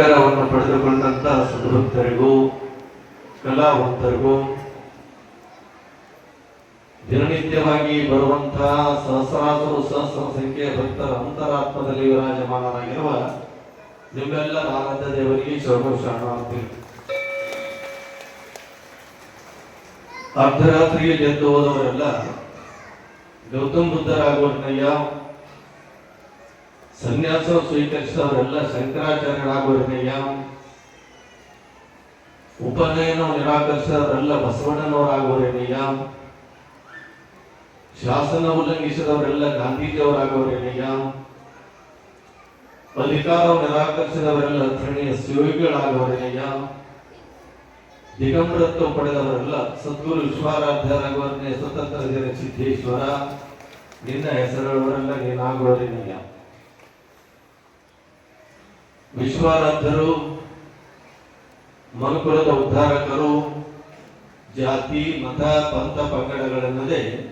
ಅಧಿಕಾರವನ್ನು ಪಡೆದುಕೊಂಡಂತ ಸದ್ಭಕ್ತರಿಗೂ, ಕಲಾವಂತರಿಗೂ, ದಿನನಿತ್ಯವಾಗಿ ಬರುವಂತಹ ಸಹಸ್ರಾರು ಸಹಸ್ರ ಸಂಖ್ಯೆಯ ಭಕ್ತರ ಅಂತರಾತ್ಮದಲ್ಲಿ ವಿರಾಜಮಾನರಾಗಿರುವ ನಿಮ್ಮೆಲ್ಲ ಆನಂದ ದೇವರಿಗೆ ಶರಣಾರ್ಥಿ ಅರ್ಧರಾತ್ರಿಗೆ ಗೆದ್ದು ಹೋದವರೆಲ್ಲ ಗೌತಮ್ ಬುದ್ಧರಾಗುವರ್ನಯ್ಯ ಸನ್ಯಾಸ ಸ್ವೀಕರಿಸಿದವರೆಲ್ಲ ಶಂಕರಾಚಾರ್ಯರಾಗುವರ್ನಯ್ಯ ಉಪನಯನ ನಿರಾಕರಿಸಿದವರೆಲ್ಲ ಬಸವಣ್ಣನವರಾಗುವರೇನಯ್ಯ ಶಾಸನ ಉಲ್ಲಂಘಿಸಿದವರೆಲ್ಲ ಗಾಂಧೀಜಿಯವರಾಗುವರೇನಯ್ಯ ಅಧಿಕಾರ ನಿರಾಕರಿಸಿದವರೆಲ್ಲ ಧರಣಿಯ ಶಿವಗಳಾಗುವರೇನಯ್ಯ ದಿಗಂಬರತ್ವ ಪಡೆದವರೆಲ್ಲ ಸದ್ಗುರು ವಿಶ್ವಾರಾಧ್ಯರಾಗುವರನೇ ಸ್ವತಂತ್ರ ಸಿದ್ದೇಶ್ವರ ನಿನ್ನ ಹೆಸರುಗಳವರೆಲ್ಲ ನೀನಾಗುವರೇನಯ್ಯ ವಿಶ್ವಾರಾಧ್ಯರು ಮನುಕುಲದ ಉದ್ಧಾರಕರು, ಜಾತಿ, ಮತ, ಪಂಥ ಪಂಗಡಗಳೆನ್ನದೆ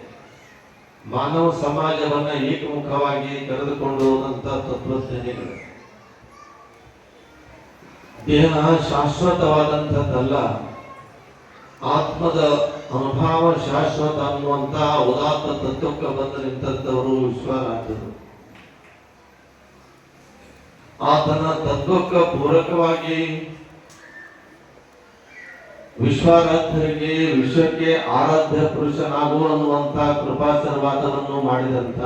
ಮಾನವ ಸಮಾಜವನ್ನ ಏಕಮುಖವಾಗಿ ಕರೆದುಕೊಂಡು ತತ್ವಜ್ಞಾನಿಗಳು. ದೇಹ ಶಾಶ್ವತವಾದಂಥದ್ದಲ್ಲ ಆತ್ಮದ ಅನುಭವ ಶಾಶ್ವತ ಅನ್ನುವಂತಹ ಉದಾತ್ತ ತತ್ವಕ್ಕೆ ಬಂದ ನಿಂತವರು ವಿಶ್ವರಾಜರು ಆತನ ತತ್ವಕ್ಕ ಪೂರಕವಾಗಿ ವಿಶ್ವಾರಾಧ್ಯರಿಗೆ ವಿಶ್ವಕ್ಕೆ ಆರಾಧ್ಯ ಪುರುಷನಾಗು ಅನ್ನುವಂತ ಕೃಪಾಶೀರ್ವಾದವನ್ನು ಮಾಡಿದಂತ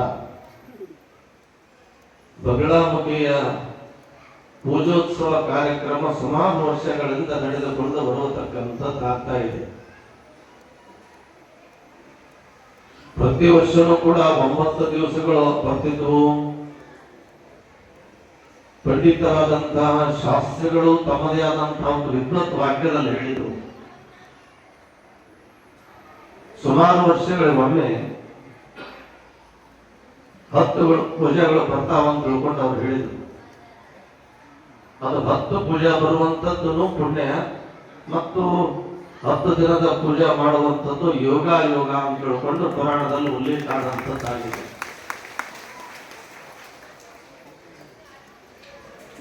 ಬಗಳಾಮುಖಿಯ ಪೂಜೋತ್ಸವ ಕಾರ್ಯಕ್ರಮ ಸುಮಾರು ವರ್ಷಗಳಿಂದ ನಡೆದುಕೊಂಡು ಬರತಕ್ಕಂಥದ್ದಾಗ್ತಾ ಇದೆ. ಪ್ರತಿ ವರ್ಷನೂ ಕೂಡ ಒಂಬತ್ತು ದಿವಸಗಳು ಬರ್ತಿದ್ವು ಪಂಡಿತರಾದಂತಹ ಶಾಸ್ತ್ರಗಳು ತಮ್ಮದೇ ಆದಂತಹ ಒಂದು ವಿಪ್ರತ್ ವಾಕ್ಯದಲ್ಲಿ ಹೇಳಿದರು. ಸುಮಾರು ವರ್ಷಗಳಿಗೊಮ್ಮೆ ಹತ್ತುಗಳು ಪೂಜೆಗಳು ಬರ್ತಾವಂತ ತಿಳ್ಕೊಂಡು ಅವ್ರು ಹೇಳಿದರು. ಅದು ಹತ್ತು ಪೂಜೆ ಬರುವಂತದ್ದು ಪುಣ್ಯ ಮತ್ತು ಹತ್ತು ದಿನದ ಪೂಜೆ ಮಾಡುವಂಥದ್ದು ಯೋಗ ಯೋಗ ಅಂತ ತಿಳ್ಕೊಂಡು ಪುರಾಣದಲ್ಲಿ ಉಲ್ಲೇಖ ಆದಂಥದ್ದಾಗಿದೆ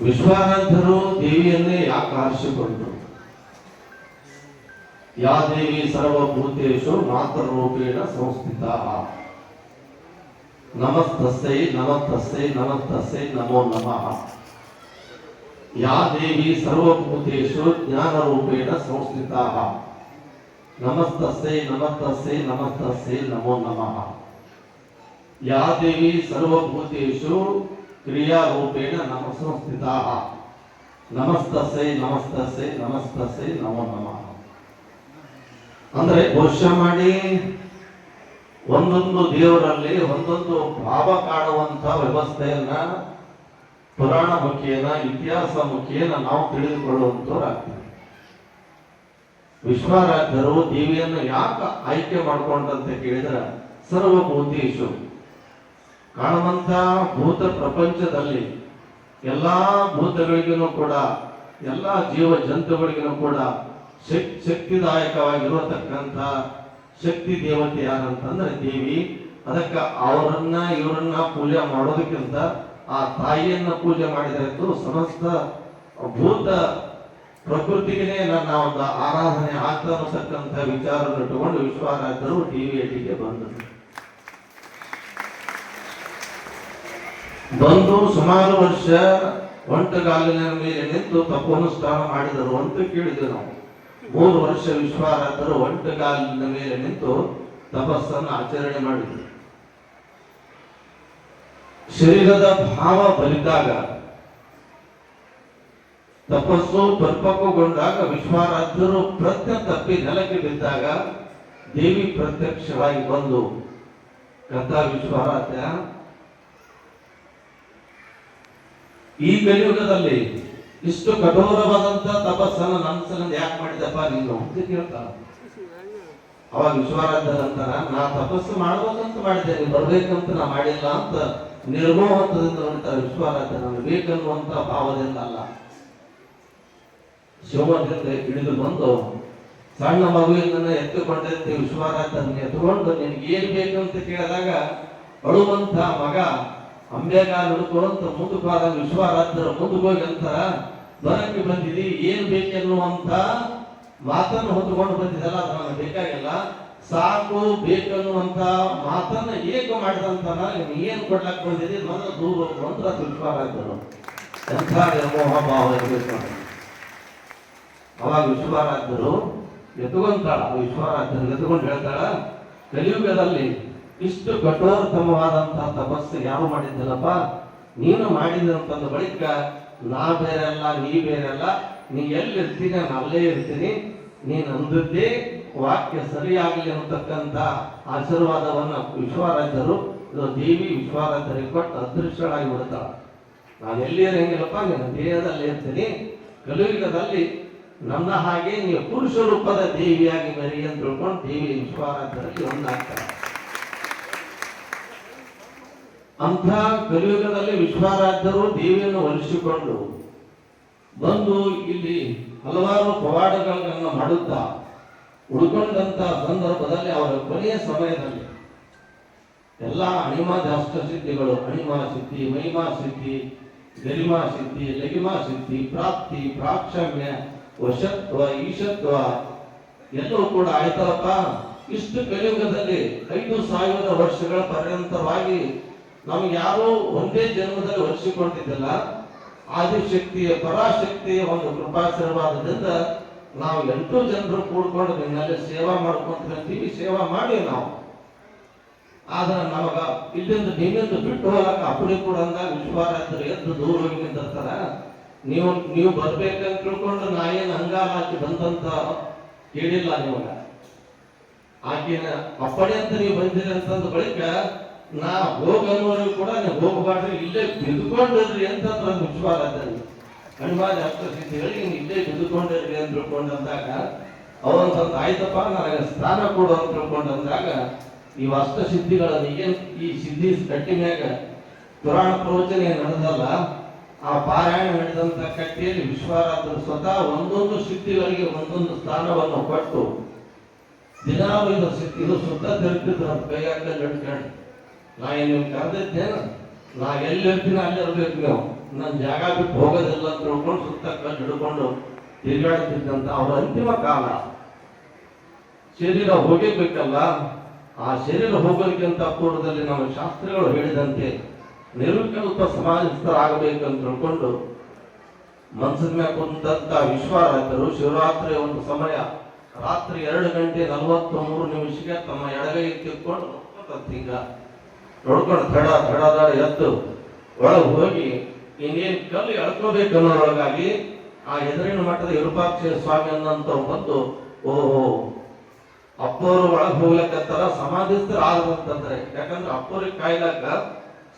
ವಿಶ್ವಾರಾಧ್ಯರು ದೇವಿಯನ್ನೇ ಯಾಕೆ ಆರಿಸಿಕೊಂಡರು ಯಾ ದೇವಿ ಸರ್ವಭೂತೇಶು ಮಾತೃರೂಪೇಣ ಸಂಸ್ಥಿತ. ನಮಸ್ತಸ್ಸೈ ನಮಸ್ತಸ್ಸೈ ನಮಸ್ತಸ್ಸೈ ನಮೋ ನಮಃ. ಯಾ ದೇವಿ ಸರ್ವಭೂತೇಶು ಜ್ಞಾನರೂಪೇಣ ಸಂಸ್ಥಿತ. ನಮಸ್ತಸ್ಸೈ ನಮಸ್ತಸ್ಸೈ ನಮಸ್ತಸ್ಸೈ ನಮೋ ನಮಃ. ಯಾ ದೇವಿ ಸರ್ವಭೂತೇಶು ಕ್ರಿಯಾರೂಪೇಣ ನಮ ಸಂಸ್ಥಿತ ನಮಸ್ತಸೈ ನಮಸ್ತಸೈ ನಮಸ್ತಸ್ಸೈ, ನಮೋ ನಮಃ. ಅಂದ್ರೆ ಘೋಷ ಮಾಡಿ ಒಂದೊಂದು ದೇವರಲ್ಲಿ ಒಂದೊಂದು ಭಾವ ಕಾಣುವಂತ ವ್ಯವಸ್ಥೆಯನ್ನ ಪುರಾಣ ಮುಖೇನ ಇತಿಹಾಸ ಮುಖೇನ ನಾವು ತಿಳಿದುಕೊಳ್ಳುವಂಥವ್ರಾಗ್ತೀವಿ. ವಿಶ್ವಾರಾಧ್ಯರು ದೇವಿಯನ್ನು ಯಾಕೆ ಆಯ್ಕೆ ಮಾಡ್ಕೊಂಡಂತ ಕೇಳಿದ್ರೆ ಸರ್ವಭೂತೇಶು ಕಾಣುವಂತ ಭೂತ ಪ್ರಪಂಚದಲ್ಲಿ ಎಲ್ಲಾ ಭೂತಗಳಿಗೂ ಕೂಡ, ಎಲ್ಲ ಜೀವ ಜಂತುಗಳಿಗೂ ಕೂಡ ಶಕ್ ಶಕ್ತಿದಾಯಕವಾಗಿರತಕ್ಕಂಥ ಶಕ್ತಿ ದೇವತೆ ಯಾರಂತಂದ್ರೆ ದೇವಿ. ಅದಕ್ಕ ಅವರನ್ನ, ಇವರನ್ನ ಪೂಜೆ ಮಾಡೋದಕ್ಕಿಂತ ಆ ತಾಯಿಯನ್ನ ಪೂಜೆ ಮಾಡಿದ್ರೆ ಸಮಸ್ತ ಭೂತ ಪ್ರಕೃತಿಗೆ ನನ್ನ ಒಂದು ಆರಾಧನೆ ಆಗ್ತಾ ಅನ್ನತಕ್ಕಂಥ ವಿಚಾರ ಇಟ್ಟುಕೊಂಡು ವಿಶ್ವಾರಾಧ್ಯರು ಟಿವಿ ಏಟಿಗೆ ಬಂದರು. ಬಂದು ಸುಮಾರು ವರ್ಷ ಒಂಟಗಾಲಿನ ಮೇಲೆ ನಿಂತು ತಪೋನುಷ್ಠಾನ ಮಾಡಿದರು ಅಂತ ಕೇಳಿದ್ವಿ ನಾವು. ಮೂರು ವರ್ಷ ವಿಶ್ವಾರಾಧರು ಒಂಟಗಾಲಿನ ಮೇಲೆ ನಿಂತು ತಪಸ್ಸನ್ನು ಆಚರಣೆ ಮಾಡಿದ್ರು. ಶರೀರದ ಭಾವ ಬಲಿದಾಗ ತಪಸ್ಸು ಪರಿಪಕ್ವಗೊಂಡಾಗ ವಿಶ್ವಾರಾಧ್ಯರು ಪ್ರತ್ಯ ತಪ್ಪಿ ನೆಲಕ್ಕೆ ಬಿದ್ದಾಗ ದೇವಿ ಪ್ರತ್ಯಕ್ಷವಾಗಿ ಬಂದು, ಕಥಾ ವಿಶ್ವಾರಾಧ್ಯ ಈ ಕಲಿಯುಗದಲ್ಲಿ ಇಷ್ಟು ಕಠೋರವಾದಂತ ತಪಸ್ಸನ್ನು ನನ್ನ ಸಲಂದ ಯಾಕೆ ಮಾಡಿದಪ್ಪ ನೀನು ಅಂತ ಕೇಳ್ತಾರ. ಅವಾಗ ವಿಶ್ವರಾಧ್ಯ ಅಂತಾರ, ನಾ ತಪಸ್ಸು ಮಾಡ್ಬೇಕಂತ ಮಾಡಿದ್ದೆ ನೀನು ಬರ್ಬೇಕಂತ ನಾ ಮಾಡಿಲ್ಲ ಅಂತ ನಿರ್ಮೋಹಂತದಿಂದ ನೋಡ್ತಾರೆ ವಿಶ್ವರಾಧ್ಯ ನಾನು ಬೇಕನ್ನುವಂತ ಭಾವದಿಂದ ಅಲ್ಲ. ಶಿವಮೊಗ್ಗದಿಂದ ಹಿಡಿದು ಬಂದು ಸಣ್ಣ ಮಗುವಿನ ಎತ್ತುಕೊಂಡಂತೆ ವಿಶ್ವರಾಧನ ಎತ್ಕೊಂಡು ನಿನಗೆ ಏನ್ ಬೇಕಂತ ಕೇಳಿದಾಗ, ಅಳುವಂತ ಮಗ ಅಂಬೆಗಾಲ ಹಿಡ್ಕೊಂತ ಮುಂದಕ್ಕೆ ವಿಶ್ವರಾಧರ ಮುಂದಕ್ಕೆ ಹೋಗಿ ಬರಕ್ಕೆ ಬಂದಿದಿ ಏನ್ ಬೇಕೆನ್ನುವಂತ ಮಾತನ್ನು ಹೊತ್ತುಕೊಂಡು ಬಂದಿದ್ದಲ್ಲ ಅದು ನನಗೆ ಬೇಕಾಗಿಲ್ಲ. ಸಾಕು ಬೇಕನ್ನುವಂತ ಮಾತನ್ನ ಏಕ ಮಾಡಿದಂತ ನನಗೆ ಏನ್ ಕೊಡ್ಲಕ್ ಬಂದಿದೆ? ಮೊದಲು ದೂರ ಹೋಗುವಂತ ವಿಶ್ವಾರಾಧ್ಯರು ಎಂಥ ವ್ಯಾಮೋಹ ಭಾವ. ಅವಾಗ ವಿಶ್ವಾರಾಧ್ಯರು ಎತ್ಕೊಂತಾಳ ವಿಶ್ವಾರಾಧ್ಯರು ಎತ್ಕೊಂಡು ಹೇಳ್ತಾಳ, ಕಲಿಯುಗದಲ್ಲಿ ಇಷ್ಟು ಕಠೋರತಮವಾದಂತಹ ತಪಸ್ಸು ಯಾರು ಮಾಡಿದ್ದಲ್ಲಪ್ಪ? ನೀನು ಮಾಡಿದಂತಂದ ಬಳಿಕ ನಾ ಬೇರೆ ಅಲ್ಲ ನೀ ಬೇರೆ ಅಲ್ಲ ನೀ ಎಲ್ಲಿರ್ತೀನಿ ನಾನು ಅಲ್ಲೇ ಇರ್ತೀನಿ ನೀನು ಅಂದದ್ದೇ ವಾಕ್ಯ ಸರಿಯಾಗಲಿ ಅಂತಕ್ಕಂಥ ಆಶೀರ್ವಾದವನ್ನ ವಿಶ್ವಾರಾಧ್ಯರು ದೇವಿ ವಿಶ್ವಾರಾಧ್ಯರಿಗೆ ಕೊಟ್ಟು ಅದೃಷ್ಟಳಾಗಿ ಬಿಡ್ತಾಳ. ನಾನು ಎಲ್ಲಿ ಇರಂಗಿಲ್ಲಪ್ಪ, ನಿನ್ನ ದೇಹದಲ್ಲಿ ಇರ್ತೀನಿ. ಕಲಿಯುಗದಲ್ಲಿ ನನ್ನ ಹಾಗೆ ನೀವು ಪುರುಷ ರೂಪದ ದೇವಿಯಾಗಿ ಬರಿ ಅಂತ ತಿಳ್ಕೊಂಡು ದೇವಿ ವಿಶ್ವಾರಾಧ್ಯರಲ್ಲಿ ಒಂದಾಗ್ತಾರೆ ಅಂಥ ಕಲಿಯುಗದಲ್ಲಿ ವಿಶ್ವಾರಾಧ್ಯರು ದೇವಿಯನ್ನು ಒಲಿಸಿಕೊಂಡು ಬಂದು ಇಲ್ಲಿ ಹಲವಾರು ಪವಾಡಗಳನ್ನು ಮಾಡುತ್ತಾ ಉಳ್ಕೊಂಡಂತ ಸಂದರ್ಭದಲ್ಲಿ ಅವರ ಕೊನೆಯ ಸಮಯದಲ್ಲಿ ಎಲ್ಲ ಅಣಿಮ ಸಿದ್ಧಿಗಳು, ಅಣಿಮ ಸಿದ್ಧಿ, ಮಹಿಮಾ ಸಿದ್ಧಿ, ಗರಿಮಾ ಸಿದ್ಧಿ, ಲಗಿಮಾ ಸಿದ್ಧಿ, ಪ್ರಾಪ್ತಿ, ಪ್ರಾಕ್ಷಮ್ಯ, ವಶತ್ವ, ಈಶತ್ವ ಎಲ್ಲವೂ ಕೂಡ ಆಯ್ತಲ್ಲಪ್ಪ ಇಷ್ಟು ಕಲಿಯುಗದಲ್ಲಿ ಐದು ಸಾವಿರ ವರ್ಷಗಳ ಪರ್ಯಂತವಾಗಿ ನಮ್ಗೆ ಯಾರು ಒಂದೇ ಜನ್ಮದಲ್ಲಿ ಒಲಿಸಿಕೊಂಡಿದ್ದಲ್ಲ ಆದಿಶಕ್ತಿಯ ಪರಾಶಕ್ತಿಯ ಒಂದು ಕೃಪಾಶೀರ್ವಾದದಿಂದ ನಾವು ಎಂಟು ಜನರು ಕೂಡ್ಕೊಂಡು ನಿನ್ನಲ್ಲಿ ಸೇವಾ ಮಾಡ್ಕೊಂತ ಅಂತೀವಿ ಸೇವಾ ಮಾಡಿ ನಾವು. ಆದ್ರೆ ನಮಗ ಇಲ್ಲಿಂದ ನಿಮ್ಮಿಂದ ಬಿಟ್ಟು ಹೋಗಕ್ಕೆ ಅಪ್ಪಡಿ ಕೂಡ ಅಂದಾಗ ವಿಶ್ವಾರಾಧ್ಯರು ಎದ್ದು ದೂರ ಹೋಗಿ ನಿಂತಿರ್ತಾರ. ನೀವು ನೀವು ಬರ್ಬೇಕಂತ ತಿಳ್ಕೊಂಡು ನಾ ಏನು ಹಂಗಾರ ಹಾಕಿ ಬಂದಂತ ಹೇಳಿಲ್ಲ ನಿಮಗ. ಆಕಿನ ಅಪ್ಪಣೆ ಅಂತ ನೀವು ಬಂದಿರಿ ಅಂತಂದ ಬಳಿಕ ನಾ ಹೋಗನ್ನೋರಿಗೆ ಕೂಡ ನೀವು ಹೋಗಬಾರ್ದು, ಇಲ್ಲೇ ಬಿದ್ಕೊಂಡಿರ್ರಿ ಅಂತಂದ್ರೆ ಮುಚ್ಚಬಾರ ವಿಶ್ವಾರಾಧ್ಯರು ಹನುಮಾನ ಅಷ್ಟಸಿದ್ಧಿಗಳಿಗೆ ನೀವು ಇಲ್ಲೇ ಬಿದ್ದುಕೊಂಡಿರ್ರಿ ಅಂತ ತಿಳ್ಕೊಂಡಂದಾಗ ಸ್ವಲ್ಪ ಆಯ್ತಪ್ಪ, ನನಗೆ ಸ್ಥಾನ ಕೊಡು ಅಂತ ತಿಳ್ಕೊಂಡಂದಾಗ ಈ ಅಷ್ಟಸಿದ್ಧಿಗಳನ್ನು ಏನ್ ಈ ಸಿದ್ಧಿ ಕಟ್ಟಿ ಪುರಾಣ ಪ್ರವಚನ ಏನು ನಡೆದಲ್ಲ, ಆ ಪಾರಾಯಣ ನಡೆದಂತ ಕಟ್ಟೆಯಲ್ಲಿ ವಿಶ್ವಾರಾಧರು ಸ್ವತಃ ಒಂದೊಂದು ಸಿದ್ಧಿಗಳಿಗೆ ಒಂದೊಂದು ಸ್ಥಾನವನ್ನು ಕೊಟ್ಟು, ದಿನಾಲು ಇದು ಸಿದ್ಧಿ, ಇದು ಸುತ್ತ ತಿರುಗಿದ್ರು ಕೈಯಾಗ ನಡ್ಕೊಂಡು ನಾ ಏನು ಕರೆದಿದ್ದೇನ ನಾ ಎಲ್ಲಿ ಅಲ್ಲಿ ಇರ್ಬೇಕು ನೀವು. ನನ್ನ ಜಾಗ ಬಿಟ್ಟು ಹೋಗೋದಿಲ್ಲ ಅಂತ ತಿಳ್ಕೊಂಡು ಸುತ್ತ ಕಲ್ಲು ಹಿಡ್ಕೊಂಡು ತಿರುಗಾಡ್ತಿದ್ದಂತ ಅವರ ಅಂತಿಮ ಕಾಲ. ಶರೀರ ಹೋಗಬೇಕಲ್ಲ ಆ ಶರೀರ ಹೋಗೋದಕ್ಕಿಂತ ಪೂರ್ವದಲ್ಲಿ ನಮ್ಮ ಶಾಸ್ತ್ರಗಳು ಹೇಳಿದಂತೆ ನಿರುಕಲ್ಪ ಅಂತ ತಿಳ್ಕೊಂಡು ಮನಸ್ಸಿನ ಮ್ಯಾಗ ಕುಂತಂತ ವಿಶ್ವಾರಾಧ್ಯರು ಶಿವರಾತ್ರಿಯ ಒಂದು ಸಮಯ. ರಾತ್ರಿ ಎರಡು ಗಂಟೆ ನಲವತ್ತ ಮೂರು ನಿಮಿಷಕ್ಕೆ ತಮ್ಮ ಎಡಗೈ ತಿಳ್ಕೊಂಡು ಈಗ ನೋಡ್ಕೊಂಡು ತಡ ತಡ ತಡ ಎತ್ತು. ಒಳಗೆ ಹೋಗಿ ಇನ್ನೇನು ಕಲ್ಲು ಎಳ್ಕೋಬೇಕು ಅನ್ನೋರೊಳಗಾಗಿ ಆ ಎದುರಿನ ಮಟ್ಟದ ವಿರೂಪಾಕ್ಷ ಸ್ವಾಮಿ ಅನ್ನಂತ ಬಂದು, ಓಹೋ ಅಪ್ಪವರು ಒಳಗೆ ಹೋಗ್ಲಕ್ಕತ್ತಾರ ಸಮಾಧಿಸ್ಥರು ಆದ್ರಂತಂದ್ರೆ ಯಾಕಂದ್ರೆ ಅಪ್ಪವ್ರಿಗೆ ಚಕ್ರ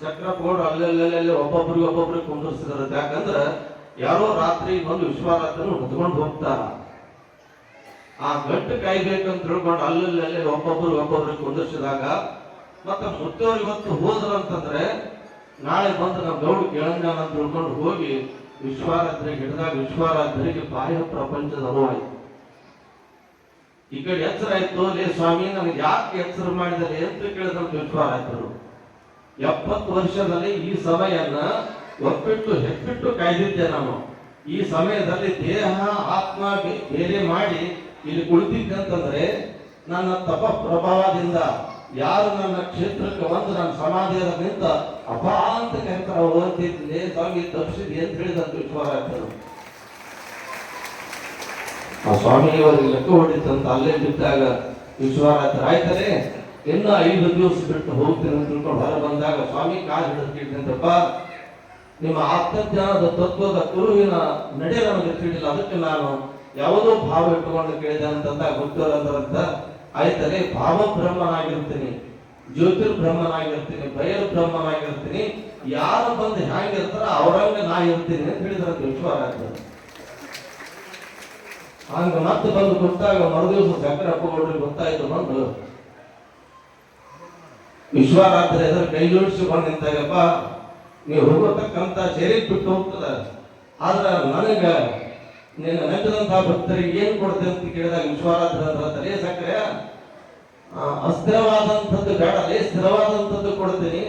ಚಕ್ರಪಗೌಡ ಅಲ್ಲೆಲ್ಲೆಲ್ಲಿ ಒಬ್ಬೊಬ್ಬರಿಗೆ ಒಬ್ಬೊಬ್ರಿಗೆ ಕುಂದಿರ್ಸಿದ್ರು. ಯಾಕಂದ್ರೆ ಯಾರೋ ರಾತ್ರಿ ಬಂದು ವಿಶ್ವಾರಾತ್ರಿ ಹೊತ್ಕೊಂಡು ಹೋಗ್ತಾರ. ಆ ಗಂಟು ಕಾಯ್ಬೇಕಂತ ತಿಳ್ಕೊಂಡು ಅಲ್ಲಲ್ಲಿ ಒಬ್ಬೊಬ್ರು ಒಬ್ಬೊಬ್ರಿಗೆ ಕುಂದಿರ್ಸಿದಾಗ ಮತ್ತೆ ಮುತ್ತವ್ರು ಇವತ್ತು ಹೋದ್ರು ಅಂತಂದ್ರೆ ನಾಳೆ ಬಂದು ನಮ್ಮ ಗೌಡ ಕೇಳಂಗಾನ ಅಂತ ತಿಳ್ಕೊಂಡು ಹೋಗಿ ವಿಶ್ವಾರಾಧ್ರಿಗೆ ಹಿಡಿದಾಗ ವಿಶ್ವಾರಾಧ್ರಿಗೆ ಬಾಹ್ಯ ಪ್ರಪಂಚದ ಅನುವಾಯಿತು ಈ ಕಡೆ ಎಚ್ಚರ ಆಯ್ತು, ಲೇ ಸ್ವಾಮಿ, ನನಗೆ ಯಾಕೆ ಎಚ್ಚರ ಮಾಡಿದರೆ ಅಂತ ಕೇಳಿದಂತ ವಿಶ್ವಾರಾಧ್ಯರು ಎಪ್ಪತ್ತು ವರ್ಷದಲ್ಲಿ ಈ ಸಮಯನ್ನ ಒಪ್ಪಿಟ್ಟು ಹೆಪ್ಪಿಟ್ಟು ಕಾಯ್ದಿದ್ದೆ ನಾನು. ಈ ಸಮಯದಲ್ಲಿ ದೇಹ, ಆತ್ಮ ಬೇರೆ ಮಾಡಿ ಇಲ್ಲಿ ಕುಳಿತಿದ್ದಂತಂದ್ರೆ ನನ್ನ ತಪ ಪ್ರಭಾವದಿಂದ ಯಾರು ನನ್ನ ಕ್ಷೇತ್ರಕ್ಕೆ ಬಂದು ನನ್ನ ಸಮಾಧಿಯ ನಿಂತ ಅಪಾಂತ ಕರ್ತಾರ ಅವರು ಅಂತಿದ್ದೆ ಸ್ವಾಮಿ ತಪ್ಪಿಸಿದೆ ಅಂತ ಹೇಳಿದಂತ ವಿಶ್ವಾರಾಧ್ಯರು ಆ ಸ್ವಾಮಿಯವರಿಗೆ ಲೆಕ್ಕ ಹೊಡಿತಂತ ಅಲ್ಲೇ ಬಿದ್ದಾಗ ವಿಶ್ವಾರಾಧ್ಯ ಆಯ್ತಾರೆ, ಇನ್ನ ಐದು ದಿವಸ ಬಿಟ್ಟು ಹೋಗ್ತೀನಿ ಅಂತ ತಿಳ್ಕೊಂಡು ಹೊರ ಬಂದಾಗ ಸ್ವಾಮಿ ಕಾಲು ಹಿಡಿದ್ಕಿಟ್ಟಂತಪ್ಪ ನಿಮ್ಮ ಆತ್ಮಜ್ಞಾನದ ತತ್ವದ ಕುರುವಿನ ನಡೆ ನನಗೆ ತಿಳಿಲ್ಲ ಅದಕ್ಕೆ ನಾನು ಯಾವುದೋ ಭಾವ ಇಟ್ಟುಕೊಂಡು ಕೇಳಿದೆ ಅಂತಂದ ಗೊತ್ತಿರೋದ್ರಂತ ಆಯ್ತಲೆ ಭಾವ ಬ್ರಹ್ಮನಾಗಿರ್ತೀನಿ ಜ್ಯೋತಿರ್ಬ್ರಹ್ಮನಾಗಿರ್ತೀನಿ ಬಯಲು ಬ್ರಹ್ಮನಾಗಿರ್ತೀನಿ, ಯಾರು ಬಂದು ಹ್ಯಾಂಗಿರ್ತಾರ ಅವರಂಗ ನಾ ಇರ್ತೀನಿ ಅಂತ ಹೇಳಿದ್ರ ವಿಶ್ವಾಸ ಆಗ್ತದೆ. ಹಂಗ ಮತ್ತೆ ಬಂದು ಗೊತ್ತಾಗ ಮರುದಿವಸ ಸಕ್ಕರೆ ಅಪ್ಪಗೌಡ್ರಿಗೆ ಗೊತ್ತಾಯ್ತು ಬಂದು. ವಿಶ್ವಾರಾಧ್ರ ಎದುರು ಕೈ ಜೋಡಿಸಿಕೊಂಡು ನಿಂತಾಗಪ್ಪ, ನೀವು ಹೋಗತಕ್ಕಂತ ಶರೀರ ಬಿಟ್ಟು ಹೋಗ್ತದ. ಆದ್ರ ನನಗ ನಿನ್ನ ನೆಟ್ಟದಂತಹ ಭಕ್ತರಿಗೆ ಏನು ಕೊಡ್ತೆ ಅಂತ ಕೇಳಿದಾಗ ವಿಶ್ವಾರಾಧ್ರ ತಲೆ ಸಕ್ಕರೆ ಅಸ್ಥಿರವಾದಂಥದ್ದು ಬೇಡ ಅದೇ ಸ್ಥಿರವಾದಂಥದ್ದು ಕೊಡ್ತೀನಿ.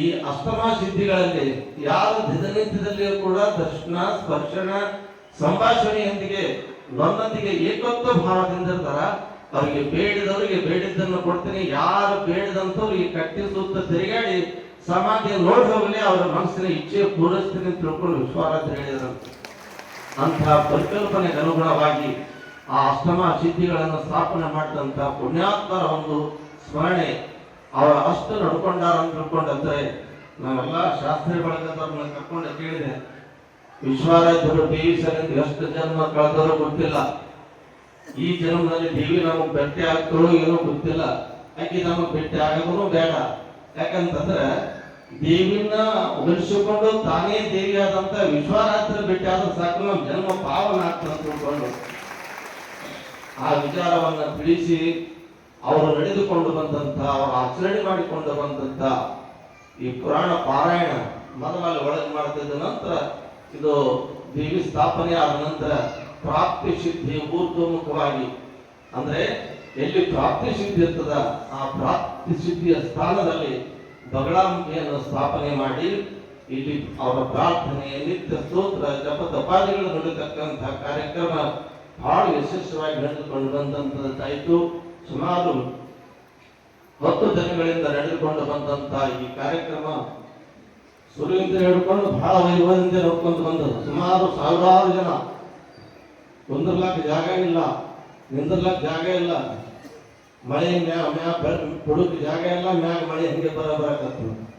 ಈ ಅಷ್ಟಮ ಸಿದ್ಧಿಗಳಲ್ಲಿ ಯಾರು ದಿನನಿತ್ಯದಲ್ಲಿಯೂ ಕೂಡ ದರ್ಶನ, ಸ್ಪರ್ಶನ, ಸಂಭಾಷಣೆಯೊಂದಿಗೆ, ನನ್ನೊಂದಿಗೆ ಏಕತ್ವ ಭಾವದಿಂದ ಇರ್ತಾರ, ಅವರಿಗೆ ಬೇಡಿದವರಿಗೆ ಬೇಡಿದ್ದನ್ನು ಕೊಡ್ತೀನಿ. ಯಾರು ಬೇಡದಂತವ್ರಿಗೆ ಕಟ್ಟಿ ಸುತ್ತ ತಿರುಗಾಡಿ ಸಮಾಧಿ ನೋಡಿ ಹೋಗಲಿ, ಅವರ ಮನಸ್ಸಿನ ಇಚ್ಛೆ ಪೂರೈಸ್ತೀನಿ ತಿಳ್ಕೊಂಡು ವಿಶ್ವಾರಾಧ್ಯ ಹೇಳಿದ್ರಂತೆ ಅಂತಹ ಪರಿಕಲ್ಪನೆಗೆ ಅನುಗುಣವಾಗಿ ಆ ಅಷ್ಟಮ ಸಿದ್ಧಿಗಳನ್ನು ಸ್ಥಾಪನೆ ಮಾಡಿದಂತ ಪುಣ್ಯಾತ್ಮರ ಒಂದು ಸ್ಮರಣೆ ಅವರ ಅಷ್ಟು ನಡ್ಕೊಂಡಾರ ಅಂತ ತಿಳ್ಕೊಂಡಂತೆ. ನಾವೆಲ್ಲ ಶಾಸ್ತ್ರೀಯ ಬಳಗದವ್ರನ್ನ ಕರ್ಕೊಂಡು ಕೇಳಿದೆ. ವಿಶ್ವರಾಜ್ಯರು ದೇವಿ ಸರಿಂದ ಎಷ್ಟು ಜನ್ಮ ಕಳೆದರೂ ಗೊತ್ತಿಲ್ಲ. ಈ ಜನ್ಮದಲ್ಲಿ ದೇವಿ ನಮಗೆ ಭೇಟಿ ಏನೋ ಗೊತ್ತಿಲ್ಲ. ಯಾಕೆ ನಮಗೆ ಭೇಟಿ ಆಗೋದು ಬೇಡ. ಯಾಕಂತಂದ್ರೆ ದೇವಿನ ಉಳಿಸಿಕೊಂಡು ತಾನೇ ದೇವಿಯಾದಂತ ಆದಂತ ಭೇಟಿ ಆದ ಸಾಕು ನಮ್ಮ ಜನ್ಮ ಪಾವನ ಆಗ್ತದೆ ಆ ವಿಚಾರವನ್ನ ತಿಳಿಸಿ ಅವರು ನಡೆದುಕೊಂಡು ಬಂದಂತ, ಅವರು ಆಚರಣೆ ಮಾಡಿಕೊಂಡು ಬಂದಂತ ಈ ಪುರಾಣ ಪಾರಾಯಣ ಮೊದಲಲ್ಲಿ ಒಳಗೆ ಮಾಡ್ತಿದ್ದ ನಂತರ ಇದು ದೇವಿ ಸ್ಥಾಪನೆ ಆದ ನಂತರ ಪ್ರಾಪ್ತಿ ಸಿದ್ಧಿ ಊರ್ಧ್ವಮುಖವಾಗಿ, ಅಂದ್ರೆ ಎಲ್ಲಿ ಪ್ರಾಪ್ತಿ ಸಿದ್ಧಿ ಇರ್ತದ, ಆ ಪ್ರಾಪ್ತಿ ಸಿದ್ಧಿಯ ಸ್ಥಾನದಲ್ಲಿ ಬಗಳಾಂಬಿಕೆಯನ್ನು ಸ್ಥಾಪನೆ ಮಾಡಿ, ಇಲ್ಲಿ ಅವರ ಪ್ರಾರ್ಥನೆ ನಿತ್ಯ ಸ್ತೋತ್ರ ಜಪ ತಪಾದಿಗಳು ನಡೆತಕ್ಕಂಥ ಕಾರ್ಯಕ್ರಮ ಬಹಳ ಯಶಸ್ವಿಯಾಗಿ ನಡೆದುಕೊಂಡು ಬಂದಂತಾಯಿತು ಸುಮಾರು ಹತ್ತು ದಿನಗಳಿಂದ ನಡೆದುಕೊಂಡು ಬಂದಂತ ಈ ಕಾರ್ಯಕ್ರಮ ಸುರಿಯಿಂದ ಹಿಡ್ಕೊಂಡು ಬಹಳ ವೈಭವದಿಂದ ನೋಡ್ಕೊಂಡು ಬಂದದ್ದು. ಸುಮಾರು ಸಾವಿರಾರು ಜನ. ಕುಂದ್ರಲಾಕ ಜಾಗ ಇಲ್ಲ ನಿಂದ್ರಲಾಕ ಜಾಗ ಇಲ್ಲ. ಮಳೆ ಮ್ಯಾ ಮ್ಯಾ ಜಾಗ ಎಲ್ಲ ಮ್ಯಾಗ ಮಳೆ ಹಂಗೆ ಬರ ಬರಕತ್ತು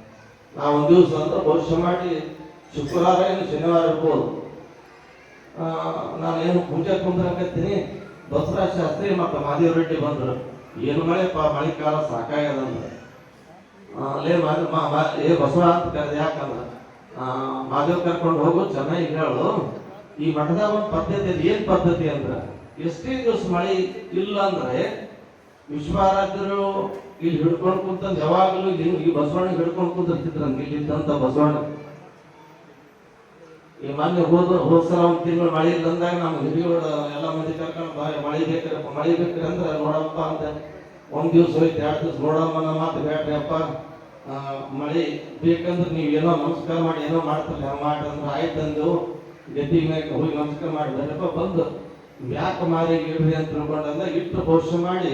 ನಾವು ಒಂದು ದಿವಸ ಅಂದ್ರೆ ಭವಿಷ್ಯ ಮಾಡಿ ಶುಕ್ರವಾರ ಏನು ಶನಿವಾರ ಇರ್ಬೋದು. ನಾನು ಏನು ಪೂಜೆ ಕುಂದ್ರಕತ್ತೀನಿ. ಬಸವರಾಜ ಶಾಸ್ತ್ರಿ ಮತ್ತು ಮಾದೇವ ರೆಡ್ಡಿ ಬಂದ್ರು. ಏನು ಮಳೆ ಪಾ, ಮಳೆ ಕಾಲ ಸಾಕಾಗ್ಯದಂದ್ರೆ ಮಾದ ಮಾ- ಏ ಬಸವ ಅಂತ ಕರೆದ ಯಾಕಂದ್ರೆ. ಮಾದೇವ್ ಕರ್ಕೊಂಡು ಹೋಗು, ಚೆನ್ನಾಗಿ ಹೇಳು. ಈ ಮಠದ ಒಂದು ಪದ್ಧತಿ ಏನ್ ಪದ್ಧತಿ ಅಂದ್ರೆ? ಎಷ್ಟೇ ದಿವಸ ಮಳೆ ಇಲ್ಲ ಅಂದ್ರೆ ವಿಶ್ವಾರಾಧ್ಯರು ಇಲ್ಲಿ ಹಿಡ್ಕೊಂಡು ಕುಂತಂದ್ ಯಾವಾಗಲೂ ಇಲ್ಲಿ ಈ ಬಸವಣ್ಣ ಹಿಡ್ಕೊಂಡು ಕುಂತಿರ್ತಿದ್ರಂತ ಇಲ್ಲಿ ಇದ್ದಂತ ಬಸವಣ್ಣ. ಈ ಮೊನ್ನೆ ಹೋದ ಹೋದ್ ಸಲ ಒಂದ್ ತಿಂಗಳು ಮಳೆ ಇಲ್ಲ ನಮ್ಮ ಹಿರಿಯೋಡ ಎಲ್ಲ ಮಂದಿ ಕರ್ಕೊಂಡು ಬಾ ಮಳೆ ಬೇಕ್ರಪ್ಪ ಮಳೆ ಬೇಕ್ರಿ ಅಂದ್ರೆ ನೋಡಪ್ಪ ಅಂತ ಒಂದು ದಿವ್ಸ ಹೋಯ್ತು ಎರಡು ದಿವಸ ನೋಡಮ್ಮ ನಮ್ಮ ಮಾತು ಬೇಡ್ರಿ ಅಪ್ಪ. ಆ, ಮಳೆ ಬೇಕಂದ್ರೆ ನೀವು ಏನೋ ನಮಸ್ಕಾರ ಮಾಡಿ ಏನೋ ಮಾಡ್ತಲ್ಲ ಮಾಡಿ ಅಂದ್ರೆ ಆಯ್ತಂದು ಗದ್ದಿ ಮ್ಯಾಗ ಹೋಗಿ ನಮಸ್ಕಾರ ಮಾಡಿ ಬರಪ್ಪ ಬಂದು. ಯಾಕೆ ಮಾರಿ ಇಡ್ರಿ ಅಂತ ತಿಳ್ಕೊಂಡಂದ ಇಟ್ಟು ಭವಿಷ್ಯ ಮಾಡಿ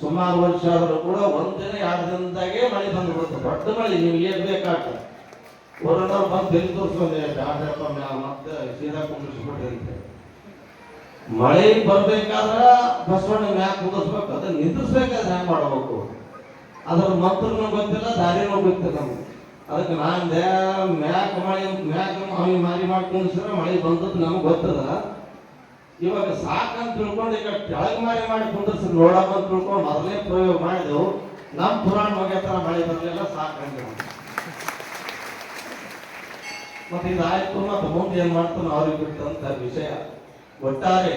ಸುಮಾರು ವರ್ಷ ಆದರೂ ಕೂಡ ಒಂದಿನ ದಿನ ಎರಡು ದಿನದಾಗೆ ಮಳೆ ಬಂದು ಬಿಡುತ್ತೆ. ದೊಡ್ಡ ಮಳೆ, ನೀವು ಏನು ಬೇಕಾಗ್ತದೆ ಕೊರೋನಾ ಬಂದು ಬೆಲ್ಲಿ ತೋರಿಸ್ಕೊಂಡೆ ಆಡ್ರಪ್ಪ ಮ್ಯಾ- ಮತ್ತೆ ಸೀದಾ ಕುಂದಿಸ್ಬಿಟ್ಟಿರುತ್ತೆ ಮಳೆ ಬರ್ಬೇಕಾದ್ರ ಬಸವಣ್ಣ ಮ್ಯಾಕ್ ಕುಂದಿಸ್ಬೇಕು ಅದನ್ನ ನಿಂದಿಸ್ಬೇಕಾದ್ರೆ ಹ್ಯಾಂಗ್ ಮಾಡ್ಬೇಕು? ಅದ್ರ ಮಂತ್ರನೂ ಗೊತ್ತಿಲ್ಲ, ದಾರಿನೂ ಗೊತ್ತಿಲ್ಲ ನಮ್ಗೆ. ಅದಕ್ಕೆ ನಾನು ಮ್ಯಾಕ್ ಮಳೆ ಮ್ಯಾಕ್ ಮಾರಿ ಮಾಡಿ ಕುಂದಿಸಿದ್ರೆ ಮಳೆ ಬಂದದ್ದು ನಮ್ಗೆ ಗೊತ್ತದ. ಇವಾಗ ಸಾಕಂತ ತಿಳ್ಕೊಂಡು ಈಗ ಕೆಳಗೆ ಮಾಡಿ ಮಾಡಿ ಕುಂದರ್ಸಿ ನೋಡಪ್ಪ ಅಂತ ತಿಳ್ಕೊಂಡು ಮೊದಲೇ ಪ್ರಯೋಗ ಮಾಡಿದೆವು. ನಮ್ಮ ಪುರಾಣ ಥರ ಮಳೆ ಬರಲಿಲ್ಲ ಸಾಕಂತ ಮತ್ತೆ ಇದಾಯ್ತು ಮತ್ತೆ ಮುಂದೆ ಏನ್ ಮಾಡ್ತಾನೆ ಅವ್ರಿಗೆ ಬಿಟ್ಟಂತ ವಿಷಯ. ಒಟ್ಟಾರೆ